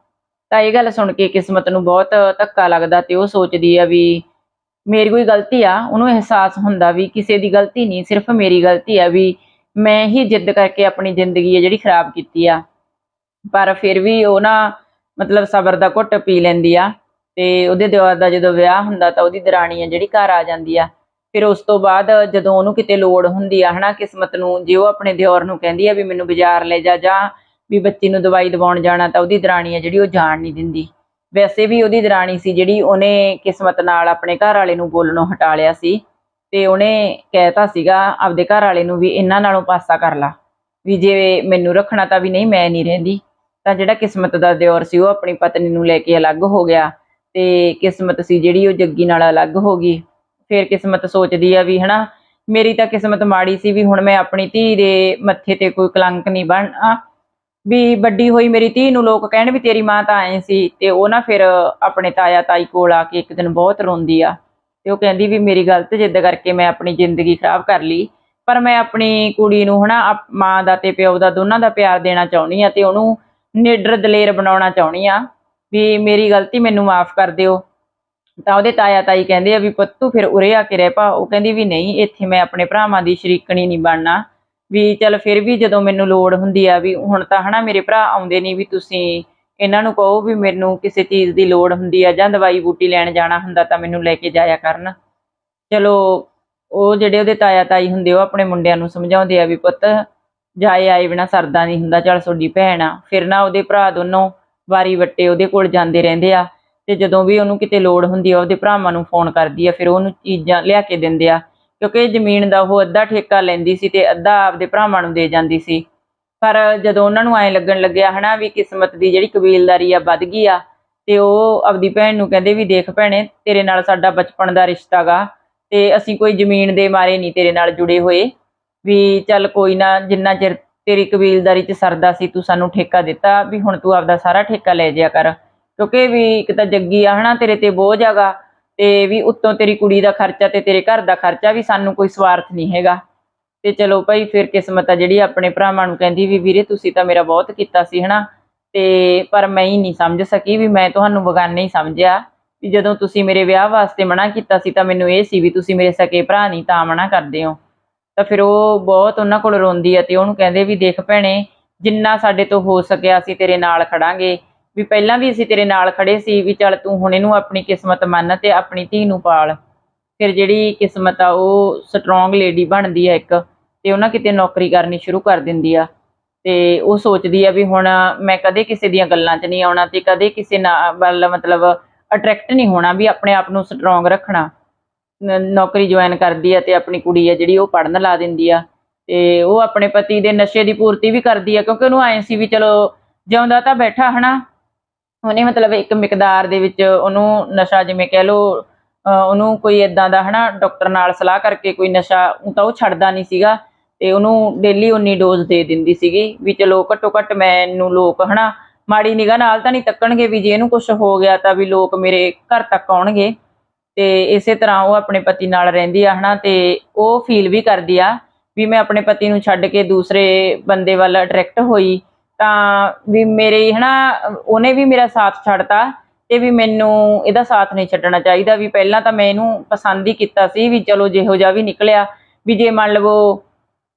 Speaker 1: ਤਾਂ ਇਹ ਗੱਲ ਸੁਣ ਕੇ ਕਿਸਮਤ ਨੂੰ ਬਹੁਤ ਧੱਕਾ ਲੱਗਦਾ ਤੇ ਉਹ ਸੋਚਦੀ ਆ ਵੀ ਮੇਰੀ ਕੋਈ ਗਲਤੀ ਆ। ਉਹਨੂੰ ਅਹਿਸਾਸ ਹੁੰਦਾ ਵੀ ਕਿਸੇ ਦੀ ਗਲਤੀ ਨਹੀਂ, ਸਿਰਫ ਮੇਰੀ ਗਲਤੀ ਆ ਵੀ ਮੈਂ ਹੀ ਜਿੱਦ ਕਰਕੇ ਆਪਣੀ ਜ਼ਿੰਦਗੀ ਆ ਜਿਹੜੀ ਖਰਾਬ ਕੀਤੀ ਆ। ਪਰ ਫਿਰ ਵੀ ਉਹ ਨਾ ਮਤਲਬ ਸਬਰ ਦਾ ਘੁੱਟ ਪੀ ਲੈਂਦੀ ਆ ਤੇ ਉਹਦੇ ਦਿਓਰ ਦਾ ਜਦੋਂ ਵਿਆਹ ਹੁੰਦਾ ਤਾਂ ਉਹਦੀ ਦਰਾਣੀ ਆ ਜਿਹੜੀ ਘਰ ਆ ਜਾਂਦੀ ਆ। ਫਿਰ ਉਸ ਤੋਂ ਬਾਅਦ ਜਦੋਂ ਉਹਨੂੰ ਕਿਤੇ ਲੋੜ ਹੁੰਦੀ ਆ, ਹਨਾ, ਕਿਸਮਤ ਨੂੰ, ਜੇ ਉਹ ਆਪਣੇ ਦਿਓਰ ਨੂੰ ਕਹਿੰਦੀ ਆ ਵੀ ਮੈਨੂੰ ਬਾਜ਼ਾਰ ਲੈ ਜਾ ਜਾਂ ਵੀ ਬੱਚੀ ਨੂੰ ਦਵਾਈ ਦਿਵਾਉਣ ਜਾਣਾ ਤਾਂ ਉਹਦੀ ਦਰਾਣੀ ਆ ਜਿਹੜੀ ਉਹ ਜਾਣ ਨਹੀਂ ਦਿੰਦੀ। ਵੈਸੇ ਵੀ ਉਹਦੀ ਦਰਾਣੀ ਸੀ ਜਿਹੜੀ ਉਹਨੇ ਕਿਸਮਤ ਨਾਲ ਆਪਣੇ ਘਰ ਵਾਲੇ ਨੂੰ ਬੋਲਣੋਂ ਹਟਾ ਲਿਆ ਸੀ ਤੇ ਉਹਨੇ ਕਹਿਤਾ ਸੀਗਾ ਆਪਦੇ ਘਰ ਵਾਲੇ ਨੂੰ ਵੀ ਇਹਨਾਂ ਨਾਲੋਂ ਪਾਸਾ ਕਰ ਲਾ। ਵੀ ਜੇ ਮੈਨੂੰ ਰੱਖਣਾ ਤਾਂ ਵੀ ਨਹੀਂ, ਮੈਂ ਨਹੀਂ ਰਹਿੰਦੀ। ਤਾਂ ਜਿਹੜਾ ਕਿਸਮਤ ਦਾ ਦਿਓਰ ਸੀ, ਉਹ ਆਪਣੀ ਪਤਨੀ ਨੂੰ ਲੈ ਕੇ ਅਲੱਗ ਹੋ ਗਿਆ ਤੇ ਕਿਸਮਤ ਸੀ ਜਿਹੜੀ ਉਹ ਜੱਗੀ ਨਾਲ ਅਲੱਗ ਹੋ ਗਈ। ਫਿਰ ਕਿਸਮਤ ਸੋਚਦੀ ਆ ਵੀ ਹਨਾ, ਮੇਰੀ ਤਾਂ ਕਿਸਮਤ ਮਾੜੀ ਸੀ ਵੀ ਹੁਣ ਮੈਂ ਆਪਣੀ ਧੀ ਦੇ ਮੱਥੇ ਤੇ ਕੋਈ ਕਲੰਕ ਨਹੀਂ ਬਣਨਾ ਵੀ ਵੱਡੀ ਹੋਈ ਮੇਰੀ ਧੀ ਨੂੰ ਲੋਕ ਕਹਿਣ ਵੀ ਤੇਰੀ ਮਾਂ ਤਾਂ ਐ ਸੀ ਤੇ ਉਹ ਨਾ ਫਿਰ ਆਪਣੇ ਤਾਇਆ ਤਾਈ ਕੋਲ ਆ ਕੇ ਇੱਕ ਦਿਨ ਬਹੁਤ ਰੋਂਦੀ ਆ ਤੇ ਉਹ ਕਹਿੰਦੀ ਵੀ ਮੇਰੀ ਗਲਤ ਜਿੱਦ ਕਰਕੇ ਮੈਂ ਆਪਣੀ ਜ਼ਿੰਦਗੀ ਖਰਾਬ ਕਰ ਲਈ, ਪਰ ਮੈਂ ਆਪਣੀ ਕੁੜੀ ਨੂੰ ਹਨਾ, ਆਪ- ਮਾਂ ਦਾ ਤੇ ਪਿਓ ਦਾ ਦੋਨਾਂ ਦਾ ਪਿਆਰ ਦੇਣਾ ਚਾਹੁੰਦੀ ਆ ਤੇ ਉਹਨੂੰ ਨਿਡਰ ਦਲੇਰ ਬਣਾਉਣਾ ਚਾਹੁੰਦੀ ਆ, ਵੀ ਮੇਰੀ ਗਲਤੀ ਮੈਨੂੰ ਮਾਫ ਕਰ ਦਿਓ। ਤਾਂ ਉਹਦੇ ਤਾਇਆ ਤਾਈ ਕਹਿੰਦੇ ਆ ਵੀ ਪੁੱਤ ਫਿਰ ਉਰੇ ਆ ਕੇ ਰਹਿ ਪਾ ਉਹ ਕਹਿੰਦੀ ਵੀ ਨਹੀਂ, ਇੱਥੇ ਮੈਂ ਆਪਣੇ ਭਰਾਵਾਂ ਦੀ ਸ਼ਰੀਕਣੀ ਨਹੀਂ ਬਣਨਾ। ਵੀ ਚਲ ਫਿਰ ਵੀ ਜਦੋਂ ਮੈਨੂੰ ਲੋੜ ਹੁੰਦੀ ਆ ਵੀ ਹੁਣ ਤਾਂ ਹਨਾ ਮੇਰੇ ਭਰਾ ਆਉਂਦੇ ਨਹੀਂ ਵੀ ਤੁਸੀਂ ਇਹਨਾਂ ਨੂੰ ਕਹੋ ਵੀ ਮੈਨੂੰ ਕਿਸੇ ਚੀਜ਼ ਦੀ ਲੋੜ ਹੁੰਦੀ ਆ ਜਾਂ ਦਵਾਈ ਬੂਟੀ ਲੈਣ ਜਾਣਾ ਹੁੰਦਾ ਤਾਂ ਮੈਨੂੰ ਲੈ ਕੇ ਜਾਇਆ ਕਰਨ। ਚਲੋ, ਉਹ ਜਿਹੜੇ ਉਹਦੇ ਤਾਇਆ ਤਾਈ ਹੁੰਦੇ ਉਹ ਆਪਣੇ ਮੁੰਡਿਆਂ ਨੂੰ ਸਮਝਾਉਂਦੇ ਆ ਵੀ ਪੁੱਤ ਜਾਏ ਆਏ ਬਿਨਾ ਸਰਦਾ ਨਹੀਂ ਹੁੰਦਾ, ਚਲ ਤੁਹਾਡੀ ਭੈਣ ਆ। ਫਿਰ ਨਾ ਉਹਦੇ ਭਰਾ ਦੋਨੋਂ ਵਾਰੀ ਵੱਟੇ ਉਹਦੇ ਕੋਲ ਜਾਂਦੇ ਰਹਿੰਦੇ ਆ ਤੇ ਜਦੋਂ ਵੀ ਉਹਨੂੰ ਕਿਤੇ ਲੋੜ ਹੁੰਦੀ ਆ, ਉਹਦੇ ਭਰਾਵਾਂ ਨੂੰ ਫੋਨ ਕਰਦੀ ਆ, ਫਿਰ ਉਹਨੂੰ ਚੀਜ਼ਾਂ ਲਿਆ ਕੇ ਦਿੰਦੇ ਆ। ਕਿਉਂਕਿ ਜ਼ਮੀਨ ਦਾ ਉਹ ਅੱਧਾ ਠੇਕਾ ਲੈਂਦੀ ਸੀ ਤੇ ਅੱਧਾ ਆਪਦੇ ਭਰਾਵਾਂ ਨੂੰ ਦੇ ਜਾਂਦੀ ਸੀ। ਪਰ ਜਦੋਂ ਉਹਨਾਂ ਨੂੰ ਐਂ ਲੱਗਣ ਲੱਗਿਆ ਹਨਾ ਵੀ ਕਿਸਮਤ ਦੀ ਜਿਹੜੀ ਕਬੀਲਦਾਰੀ ਆ ਵੱਧ ਗਈ ਆ, ਤੇ ਉਹ ਆਪਦੀ ਭੈਣ ਨੂੰ ਕਹਿੰਦੇ ਵੀ ਦੇਖ ਭੈਣੇ, ਤੇਰੇ ਨਾਲ ਸਾਡਾ ਬਚਪਨ ਦਾ ਰਿਸ਼ਤਾ ਗਾ ਤੇ ਅਸੀਂ ਕੋਈ ਜ਼ਮੀਨ ਦੇ ਮਾਰੇ ਨਹੀਂ ਤੇਰੇ ਨਾਲ ਜੁੜੇ ਹੋਏ। ਵੀ ਚੱਲ ਕੋਈ ਨਾ, ਜਿੰਨਾ ਚਿਰ ਤੇਰੀ ਕਬੀਲਦਾਰੀ 'ਚ ਸਰਦਾ ਸੀ, ਤੂੰ ਸਾਨੂੰ ਠੇਕਾ ਦਿੱਤਾ, ਵੀ ਹੁਣ ਤੂੰ ਆਪਦਾ ਸਾਰਾ ਠੇਕਾ ਲੈ ਜਿਆ ਕਰ। ਕਿਉਂਕਿ ਵੀ ਇੱਕ ਤਾਂ ਜੱਗੀ ਆ, ਹਨਾ, ਤੇਰੇ ਤੇ ਬੋਝ ਹੈਗਾ ਤੇ ਵੀ ਉੱਤੋਂ ਤੇਰੀ ਕੁੜੀ ਦਾ ਖਰਚਾ ਤੇ ਤੇਰੇ ਘਰ ਦਾ ਖਰਚਾ ਵੀ ਸਾਨੂੰ ਕੋਈ ਸਵਾਰਥ ਨਹੀਂ ਹੈਗਾ। ਤੇ ਚਲੋ ਭਾਈ, ਫਿਰ ਕਿਸਮਤ ਆ ਜਿਹੜੀ ਆਪਣੇ ਭਰਾਵਾਂ ਨੂੰ ਕਹਿੰਦੀ ਵੀ ਵੀਰੇ ਤੁਸੀਂ ਤਾਂ ਮੇਰਾ ਬਹੁਤ ਕੀਤਾ ਸੀ, ਹਨਾ, ਤੇ ਪਰ ਮੈਂ ਹੀ ਨਹੀਂ ਸਮਝ ਸਕੀ ਵੀ ਮੈਂ ਤੁਹਾਨੂੰ ਬਗਾਨੇ ਹੀ ਸਮਝਿਆ ਵੀ ਜਦੋਂ ਤੁਸੀਂ ਮੇਰੇ ਵਿਆਹ ਵਾਸਤੇ ਮਨਾ ਕੀਤਾ ਸੀ ਤਾਂ ਮੈਨੂੰ ਇਹ ਸੀ ਵੀ ਤੁਸੀਂ ਮੇਰੇ ਸਕੇ ਭਰਾ ਨਹੀਂ ਤਾਂ ਮਨਾ ਕਰਦੇ ਹੋ। ਤਾਂ ਫਿਰ ਉਹ ਬਹੁਤ ਉਹਨਾਂ ਕੋਲ ਰੋਂਦੀ ਆ ਤੇ ਉਹਨੂੰ ਕਹਿੰਦੇ ਵੀ ਦੇਖ ਭੈਣੇ, ਜਿੰਨਾ ਸਾਡੇ ਤੋਂ ਹੋ ਸਕਿਆ ਅਸੀਂ ਤੇਰੇ ਨਾਲ ਖੜਾਂਗੇ। ਵੀ ਪਹਿਲਾਂ ਵੀ ਅਸੀਂ ਤੇਰੇ ਨਾਲ ਖੜੇ ਸੀ ਵੀ ਚੱਲ ਤੂੰ ਹੁਣ ਇਹਨੂੰ ਆਪਣੀ ਕਿਸਮਤ ਮੰਨ ਤੇ ਆਪਣੀ ਧੀ ਨੂੰ ਪਾਲ। ਫਿਰ ਜਿਹੜੀ ਕਿਸਮਤ ਆ ਉਹ ਸਟਰੋਂਗ ਲੇਡੀ ਬਣਦੀ ਆ ਇੱਕ ਤੇ ਉਹਨਾਂ ਕਿਤੇ ਨੌਕਰੀ ਕਰਨੀ ਸ਼ੁਰੂ ਕਰ ਦਿੰਦੀ ਆ। ਤੇ ਉਹ ਸੋਚਦੀ ਆ ਵੀ ਹੁਣ ਮੈਂ ਕਦੇ ਕਿਸੇ ਦੀਆਂ ਗੱਲਾਂ 'ਚ ਨਹੀਂ ਆਉਣਾ ਤੇ ਕਦੇ ਕਿਸੇ ਨਾਲ ਵੱਲ ਮਤਲਬ ਅਟਰੈਕਟ ਨਹੀਂ ਹੋਣਾ ਵੀ ਆਪਣੇ ਆਪ ਨੂੰ ਸਟਰੋਂਗ ਰੱਖਣਾ। ਨੌਕਰੀ ਜੁਆਇਨ ਕਰਦੀ ਆ ਤੇ ਆਪਣੀ ਕੁੜੀ ਆ ਜਿਹੜੀ ਉਹ ਪੜਨ ਲਾ ਦਿੰਦੀ ਆ। ਤੇ ਉਹ ਆਪਣੇ ਪਤੀ ਦੇ ਨਸ਼ੇ ਦੀ ਪੂਰਤੀ ਵੀ ਕਰਦੀ ਆ, ਕਿਉਂਕਿ ਉਹਨੂੰ ਐਂ ਸੀ ਵੀ ਚਲੋ ਜਿਉਂਦਾ ਤਾਂ ਬੈਠਾ ਹਨਾ। ਉਹਨੇ ਮਤਲਬ ਇੱਕ ਮਿਕਦਾਰ ਦੇ ਵਿੱਚ ਉਹਨੂੰ ਨਸ਼ਾ ਜਿਵੇਂ ਕਹਿ ਲਓ ਉਹਨੂੰ ਕੋਈ ਇਦਾਂ ਦਾ ਹਨਾ, ਡਾਕਟਰ ਨਾਲ ਸਲਾਹ ਕਰਕੇ ਕੋਈ ਨਸ਼ਾ ਊਂ ਤਾਂ ਉਹ ਛੱਡਦਾ ਨਹੀਂ ਸੀਗਾ। ਤੇ ਉਹਨੂੰ ਡੇਲੀ ਉਨੀ ਡੋਜ਼ ਦੇ ਦਿੰਦੀ ਸੀਗੀ ਵੀ ਚਲੋ ਘੱਟੋ ਘੱਟ ਮੈਨੂੰ ਲੋਕ ਹਨਾ, ਮਾੜੀ ਨਿਗਾਹ ਨਾਲ ਤਾਂ ਨਹੀਂ ਤੱਕਣਗੇ ਵੀ ਜੇ ਇਹਨੂੰ ਕੁਝ ਹੋ ਗਿਆ ਤਾਂ ਵੀ ਲੋਕ ਮੇਰੇ ਘਰ ਤੱਕ ਆਉਣਗੇ। ਤੇ ਇਸੇ ਤਰ੍ਹਾਂ ਉਹ ਆਪਣੇ ਪਤੀ ਨਾਲ ਰਹਿੰਦੀ ਆ, ਹਨਾ, ਤੇ ਉਹ ਫੀਲ ਵੀ ਕਰਦੀ ਆ ਵੀ ਮੈਂ ਆਪਣੇ ਪਤੀ ਨੂੰ ਛੱਡ ਕੇ ਦੂਸਰੇ ਬੰਦੇ ਵੱਲ ਅਟਰੈਕਟ ਹੋਈ। ਤਾਂ ਵੀ ਮੇਰੇ, ਹਨਾ, ਉਹਨੇ ਵੀ ਮੇਰਾ ਸਾਥ ਛੱਡਤਾ ਤੇ ਵੀ ਮੈਨੂੰ ਇਹਦਾ ਸਾਥ ਨਹੀਂ ਛੱਡਣਾ ਚਾਹੀਦਾ। ਵੀ ਪਹਿਲਾਂ ਤਾਂ ਮੈਂ ਇਹਨੂੰ ਪਸੰਦ ਹੀ ਕੀਤਾ ਸੀ ਵੀ ਚਲੋ ਜਿਹੋ ਜਿਹਾ ਵੀ ਨਿਕਲਿਆ, ਵੀ ਜੇ ਮੰਨ ਲਵੋ,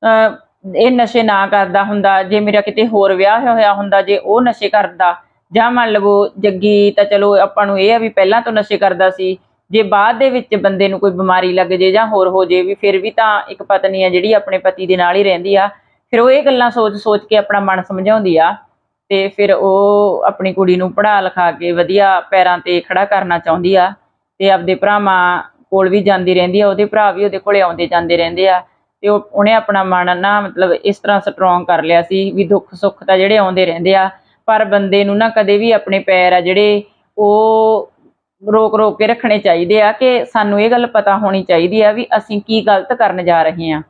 Speaker 1: ਅਹ, ਇਹ ਨਸ਼ੇ ਨਾ ਕਰਦਾ ਹੁੰਦਾ, ਜੇ ਮੇਰਾ ਕਿਤੇ ਹੋਰ ਵਿਆਹ ਹੋਇਆ ਹੁੰਦਾ, ਜੇ ਉਹ ਨਸ਼ੇ ਕਰਦਾ, ਜਾਂ ਮੰਨ ਲਵੋ ਜੱਗੀ ਤਾਂ ਚਲੋ ਆਪਾਂ ਨੂੰ ਇਹ ਆ ਵੀ ਪਹਿਲਾਂ ਤੋਂ ਨਸ਼ੇ ਕਰਦਾ ਸੀ ਜੇ ਬਾਅਦ ਦੇ ਵਿੱਚ ਬੰਦੇ ਨੂੰ ਕੋਈ ਬਿਮਾਰੀ ਲੱਗ ਜੇ ਜਾਂ ਹੋਰ ਹੋ ਜੇ ਵੀ, ਫਿਰ ਵੀ ਤਾਂ ਇੱਕ ਪਤਨੀ ਆ ਜਿਹੜੀ ਆਪਣੇ ਪਤੀ ਦੇ ਨਾਲ ਹੀ ਰਹਿੰਦੀ ਆ। ਫਿਰ ਉਹ ਇਹ ਗੱਲਾਂ ਸੋਚ ਸੋਚ ਕੇ ਆਪਣਾ ਮਨ ਸਮਝਾਉਂਦੀ ਆ ਤੇ ਫਿਰ ਉਹ ਆਪਣੀ ਕੁੜੀ ਨੂੰ ਪੜਾ ਲਿਖਾ ਕੇ ਵਧੀਆ ਪੈਰਾਂ ਤੇ ਖੜਾ ਕਰਨਾ ਚਾਹੁੰਦੀ ਆ ਤੇ ਆਪਦੇ ਭਰਾਵਾਂ ਕੋਲ ਵੀ ਜਾਂਦੀ ਰਹਿੰਦੀ ਆ, ਉਹਦੇ ਭਰਾ ਵੀ ਉਹਦੇ ਕੋਲੇ ਆਉਂਦੇ ਜਾਂਦੇ ਰਹਿੰਦੇ ਆ ਤੇ ਉਹਨੇ ਆਪਣਾ ਮਨ ਨਾ ਮਤਲਬ ਇਸ ਤਰ੍ਹਾਂ ਸਟਰੋਂਗ ਕਰ ਲਿਆ ਸੀ ਵੀ ਦੁੱਖ ਸੁੱਖ ਤਾਂ ਜਿਹੜੇ ਆਉਂਦੇ ਰਹਿੰਦੇ ਆ, ਪਰ ਬੰਦੇ ਨੂੰ ਨਾ ਕਦੇ ਵੀ ਆਪਣੇ ਪੈਰ ਆ ਜਿਹੜੇ ਉਹ ਰੋਕ ਰੋਕ ਕੇ ਰੱਖਣੇ ਚਾਹੀਦੇ ਆ ਕਿ ਸਾਨੂੰ ਇਹ ਗੱਲ ਪਤਾ ਹੋਣੀ ਚਾਹੀਦੀ ਆ ਵੀ ਅਸੀਂ ਕੀ ਗਲਤ ਕਰਨ ਜਾ ਰਹੇ ਹਾਂ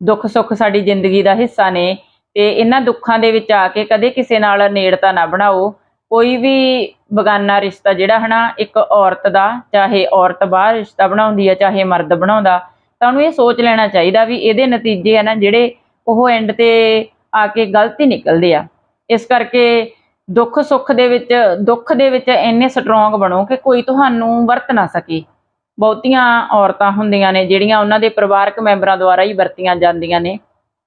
Speaker 1: ਦੁੱਖ ਸੁੱਖ ਸਾਡੀ ਜ਼ਿੰਦਗੀ ਦਾ ਹਿੱਸਾ ਨੇ ਤੇ ਇਹਨਾਂ ਦੁੱਖਾਂ ਦੇ ਵਿੱਚ ਆ ਕੇ ਕਦੇ ਕਿਸੇ ਨਾਲ ਨੇੜਤਾ ਨਾ ਬਣਾਓ। ਕੋਈ ਵੀ ਬਗਾਨਾ ਰਿਸ਼ਤਾ ਜਿਹੜਾ ਹਨਾ, ਇੱਕ ਔਰਤ ਦਾ, ਚਾਹੇ ਔਰਤ ਬਾਹਰ ਰਿਸ਼ਤਾ ਬਣਾਉਂਦੀ ਆ, ਚਾਹੇ ਮਰਦ ਬਣਾਉਂਦਾ ਤਾਂ ਉਹਨੂੰ ਇਹ ਸੋਚ ਲੈਣਾ ਚਾਹੀਦਾ ਵੀ ਇਹਦੇ ਨਤੀਜੇ ਆ ਨਾ ਜਿਹੜੇ ਉਹ ਐਂਡ ਤੇ ਆ ਕੇ ਗਲਤ ਹੀ ਨਿਕਲਦੇ ਆ। ਇਸ ਕਰਕੇ ਦੁੱਖ ਸੁੱਖ ਦੇ ਵਿੱਚ, ਦੁੱਖ ਦੇ ਵਿੱਚ ਇੰਨੇ ਸਟਰੋਂਗ ਬਣੋ ਕਿ ਕੋਈ ਤੁਹਾਨੂੰ ਵਰਤ ਨਾ ਸਕੇ। ਬਹੁਤੀਆਂ ਔਰਤਾਂ ਹੁੰਦੀਆਂ ਨੇ ਜਿਹੜੀਆਂ ਉਹਨਾਂ ਦੇ ਪਰਿਵਾਰਕ ਮੈਂਬਰਾਂ ਦੁਆਰਾ ਹੀ ਵਰਤੀਆਂ ਜਾਂਦੀਆਂ ਨੇ।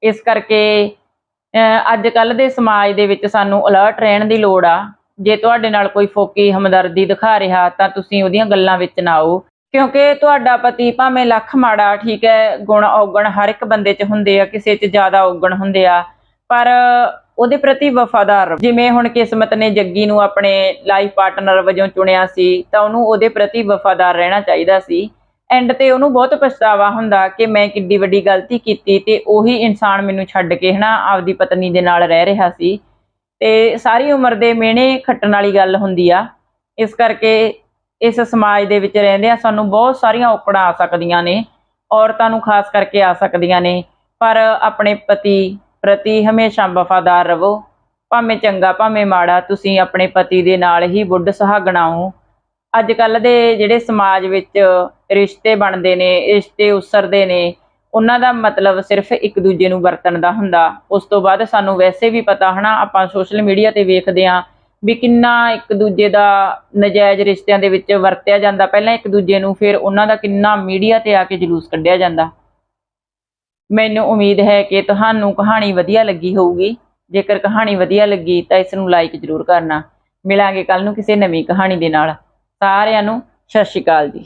Speaker 1: ਇਸ ਕਰਕੇ ਅੱਜ ਕੱਲ ਦੇ ਸਮਾਜ ਦੇ ਵਿੱਚ ਸਾਨੂੰ ਅਲਰਟ ਰਹਿਣ ਦੀ ਲੋੜ ਆ। ਜੇ ਤੁਹਾਡੇ ਨਾਲ ਕੋਈ ਫੋਕੀ ਹਮਦਰਦੀ ਦਿਖਾ ਰਿਹਾ, ਤਾਂ ਤੁਸੀਂ ਉਹਦੀਆਂ ਗੱਲਾਂ ਵਿੱਚ ਨਾ ਆਓ। ਕਿਉਂਕਿ ਤੁਹਾਡਾ ਪਤੀ ਭਾਵੇਂ ਲੱਖ ਮਾੜਾ, ਠੀਕ ਹੈ, ਗੁਣ ਔਗਣ ਹਰ ਇੱਕ ਬੰਦੇ 'ਚ ਹੁੰਦੇ ਆ, ਕਿਸੇ 'ਚ ਜ਼ਿਆਦਾ ਔਗਣ ਹੁੰਦੇ ਆ। ਪਰ ਉਹਦੇ ਪ੍ਰਤੀ ਵਫਾਦਾਰ ਜਿਵੇਂ ਹੁਣ ਕਿਸਮਤ ਨੇ ਜੱਗੀ ਨੂੰ ਆਪਣੇ ਲਾਈਫ ਪਾਰਟਨਰ ਵਜੋਂ ਚੁਣਿਆ ਸੀ, ਤਾਂ ਉਹਨੂੰ ਉਹਦੇ ਪ੍ਰਤੀ ਵਫਾਦਾਰ ਰਹਿਣਾ ਚਾਹੀਦਾ ਸੀ। ਐਂਡ ਤੇ ਉਹਨੂੰ ਬਹੁਤ ਪਛਤਾਵਾ ਹੁੰਦਾ ਕਿ ਮੈਂ ਕਿੱਡੀ ਵੱਡੀ ਗਲਤੀ ਕੀਤੀ ਤੇ ਉਹੀ ਇਨਸਾਨ ਮੈਨੂੰ ਛੱਡ ਕੇ ਹਨਾ ਆਪਦੀ ਪਤਨੀ ਦੇ ਨਾਲ ਰਹਿ ਰਿਹਾ ਸੀ। ਤੇ ਸਾਰੀ ਉਮਰ ਦੇ ਮਿਹਣੇ ਖੱਟਣ ਵਾਲੀ ਗੱਲ ਹੁੰਦੀ ਆ। ਇਸ ਕਰਕੇ ਇਸ ਸਮਾਜ ਦੇ ਵਿੱਚ ਰਹਿੰਦੇ ਆ ਸਾਨੂੰ ਬਹੁਤ ਸਾਰੀਆਂ ਔਕੜਾਂ ਆ ਸਕਦੀਆਂ ਨੇ, ਔਰਤਾਂ ਨੂੰ ਖਾਸ ਕਰਕੇ ਆ ਸਕਦੀਆਂ ਨੇ। ਪਰ ਆਪਣੇ ਪਤੀ ਪ੍ਰਤੀ ਹਮੇਸ਼ਾ ਵਫਾਦਾਰ ਰਹੋ। ਭਾਵੇਂ ਚੰਗਾ, ਭਾਵੇਂ ਮਾੜਾ, ਤੁਸੀਂ ਆਪਣੇ ਪਤੀ ਦੇ ਨਾਲ ਹੀ ਬੁੱਢ ਸੁਹਾਗਣਾ ਹੋ। ਅੱਜ ਕੱਲ ਦੇ ਜਿਹੜੇ ਸਮਾਜ ਵਿੱਚ ਰਿਸ਼ਤੇ ਬਣਦੇ ਨੇ, ਰਿਸ਼ਤੇ ਉਸਰਦੇ ਨੇ, ਉਹਨਾਂ ਦਾ ਮਤਲਬ ਸਿਰਫ ਇੱਕ ਦੂਜੇ ਨੂੰ ਵਰਤਣ ਦਾ ਹੁੰਦਾ। ਉਸ ਤੋਂ ਬਾਅਦ ਸਾਨੂੰ ਵੈਸੇ ਵੀ ਪਤਾ ਹਨਾ, ਆਪਾਂ ਸੋਸ਼ਲ ਮੀਡੀਆ ਤੇ ਵੇਖਦੇ ਆਂ ਵੀ ਕਿੰਨਾ ਇੱਕ ਦੂਜੇ ਦਾ ਨਜਾਇਜ਼ ਰਿਸ਼ਤਿਆਂ ਦੇ ਵਿੱਚ ਵਰਤਿਆ ਜਾਂਦਾ। ਪਹਿਲਾਂ ਇੱਕ ਦੂਜੇ ਨੂੰ, ਫਿਰ ਉਹਨਾਂ ਦਾ ਕਿੰਨਾ ਮੀਡੀਆ ਤੇ ਆ ਕੇ ਜਲੂਸ ਕੱਢਿਆ ਜਾਂਦਾ। ਮੈਨੂੰ ਉਮੀਦ ਹੈ ਕਿ ਤੁਹਾਨੂੰ ਕਹਾਣੀ ਵਧੀਆ ਲੱਗੀ ਹੋਊਗੀ। ਜੇਕਰ ਕਹਾਣੀ ਵਧੀਆ ਲੱਗੀ ਤਾਂ ਇਸ ਨੂੰ ਲਾਈਕ ਜ਼ਰੂਰ ਕਰਨਾ। ਮਿਲਾਂਗੇ ਕੱਲ ਨੂੰ ਕਿਸੇ ਨਵੀਂ ਕਹਾਣੀ ਦੇ ਨਾਲ। ਸਾਰਿਆਂ ਨੂੰ ਸਤਿ ਸ਼੍ਰੀ ਅਕਾਲ ਜੀ।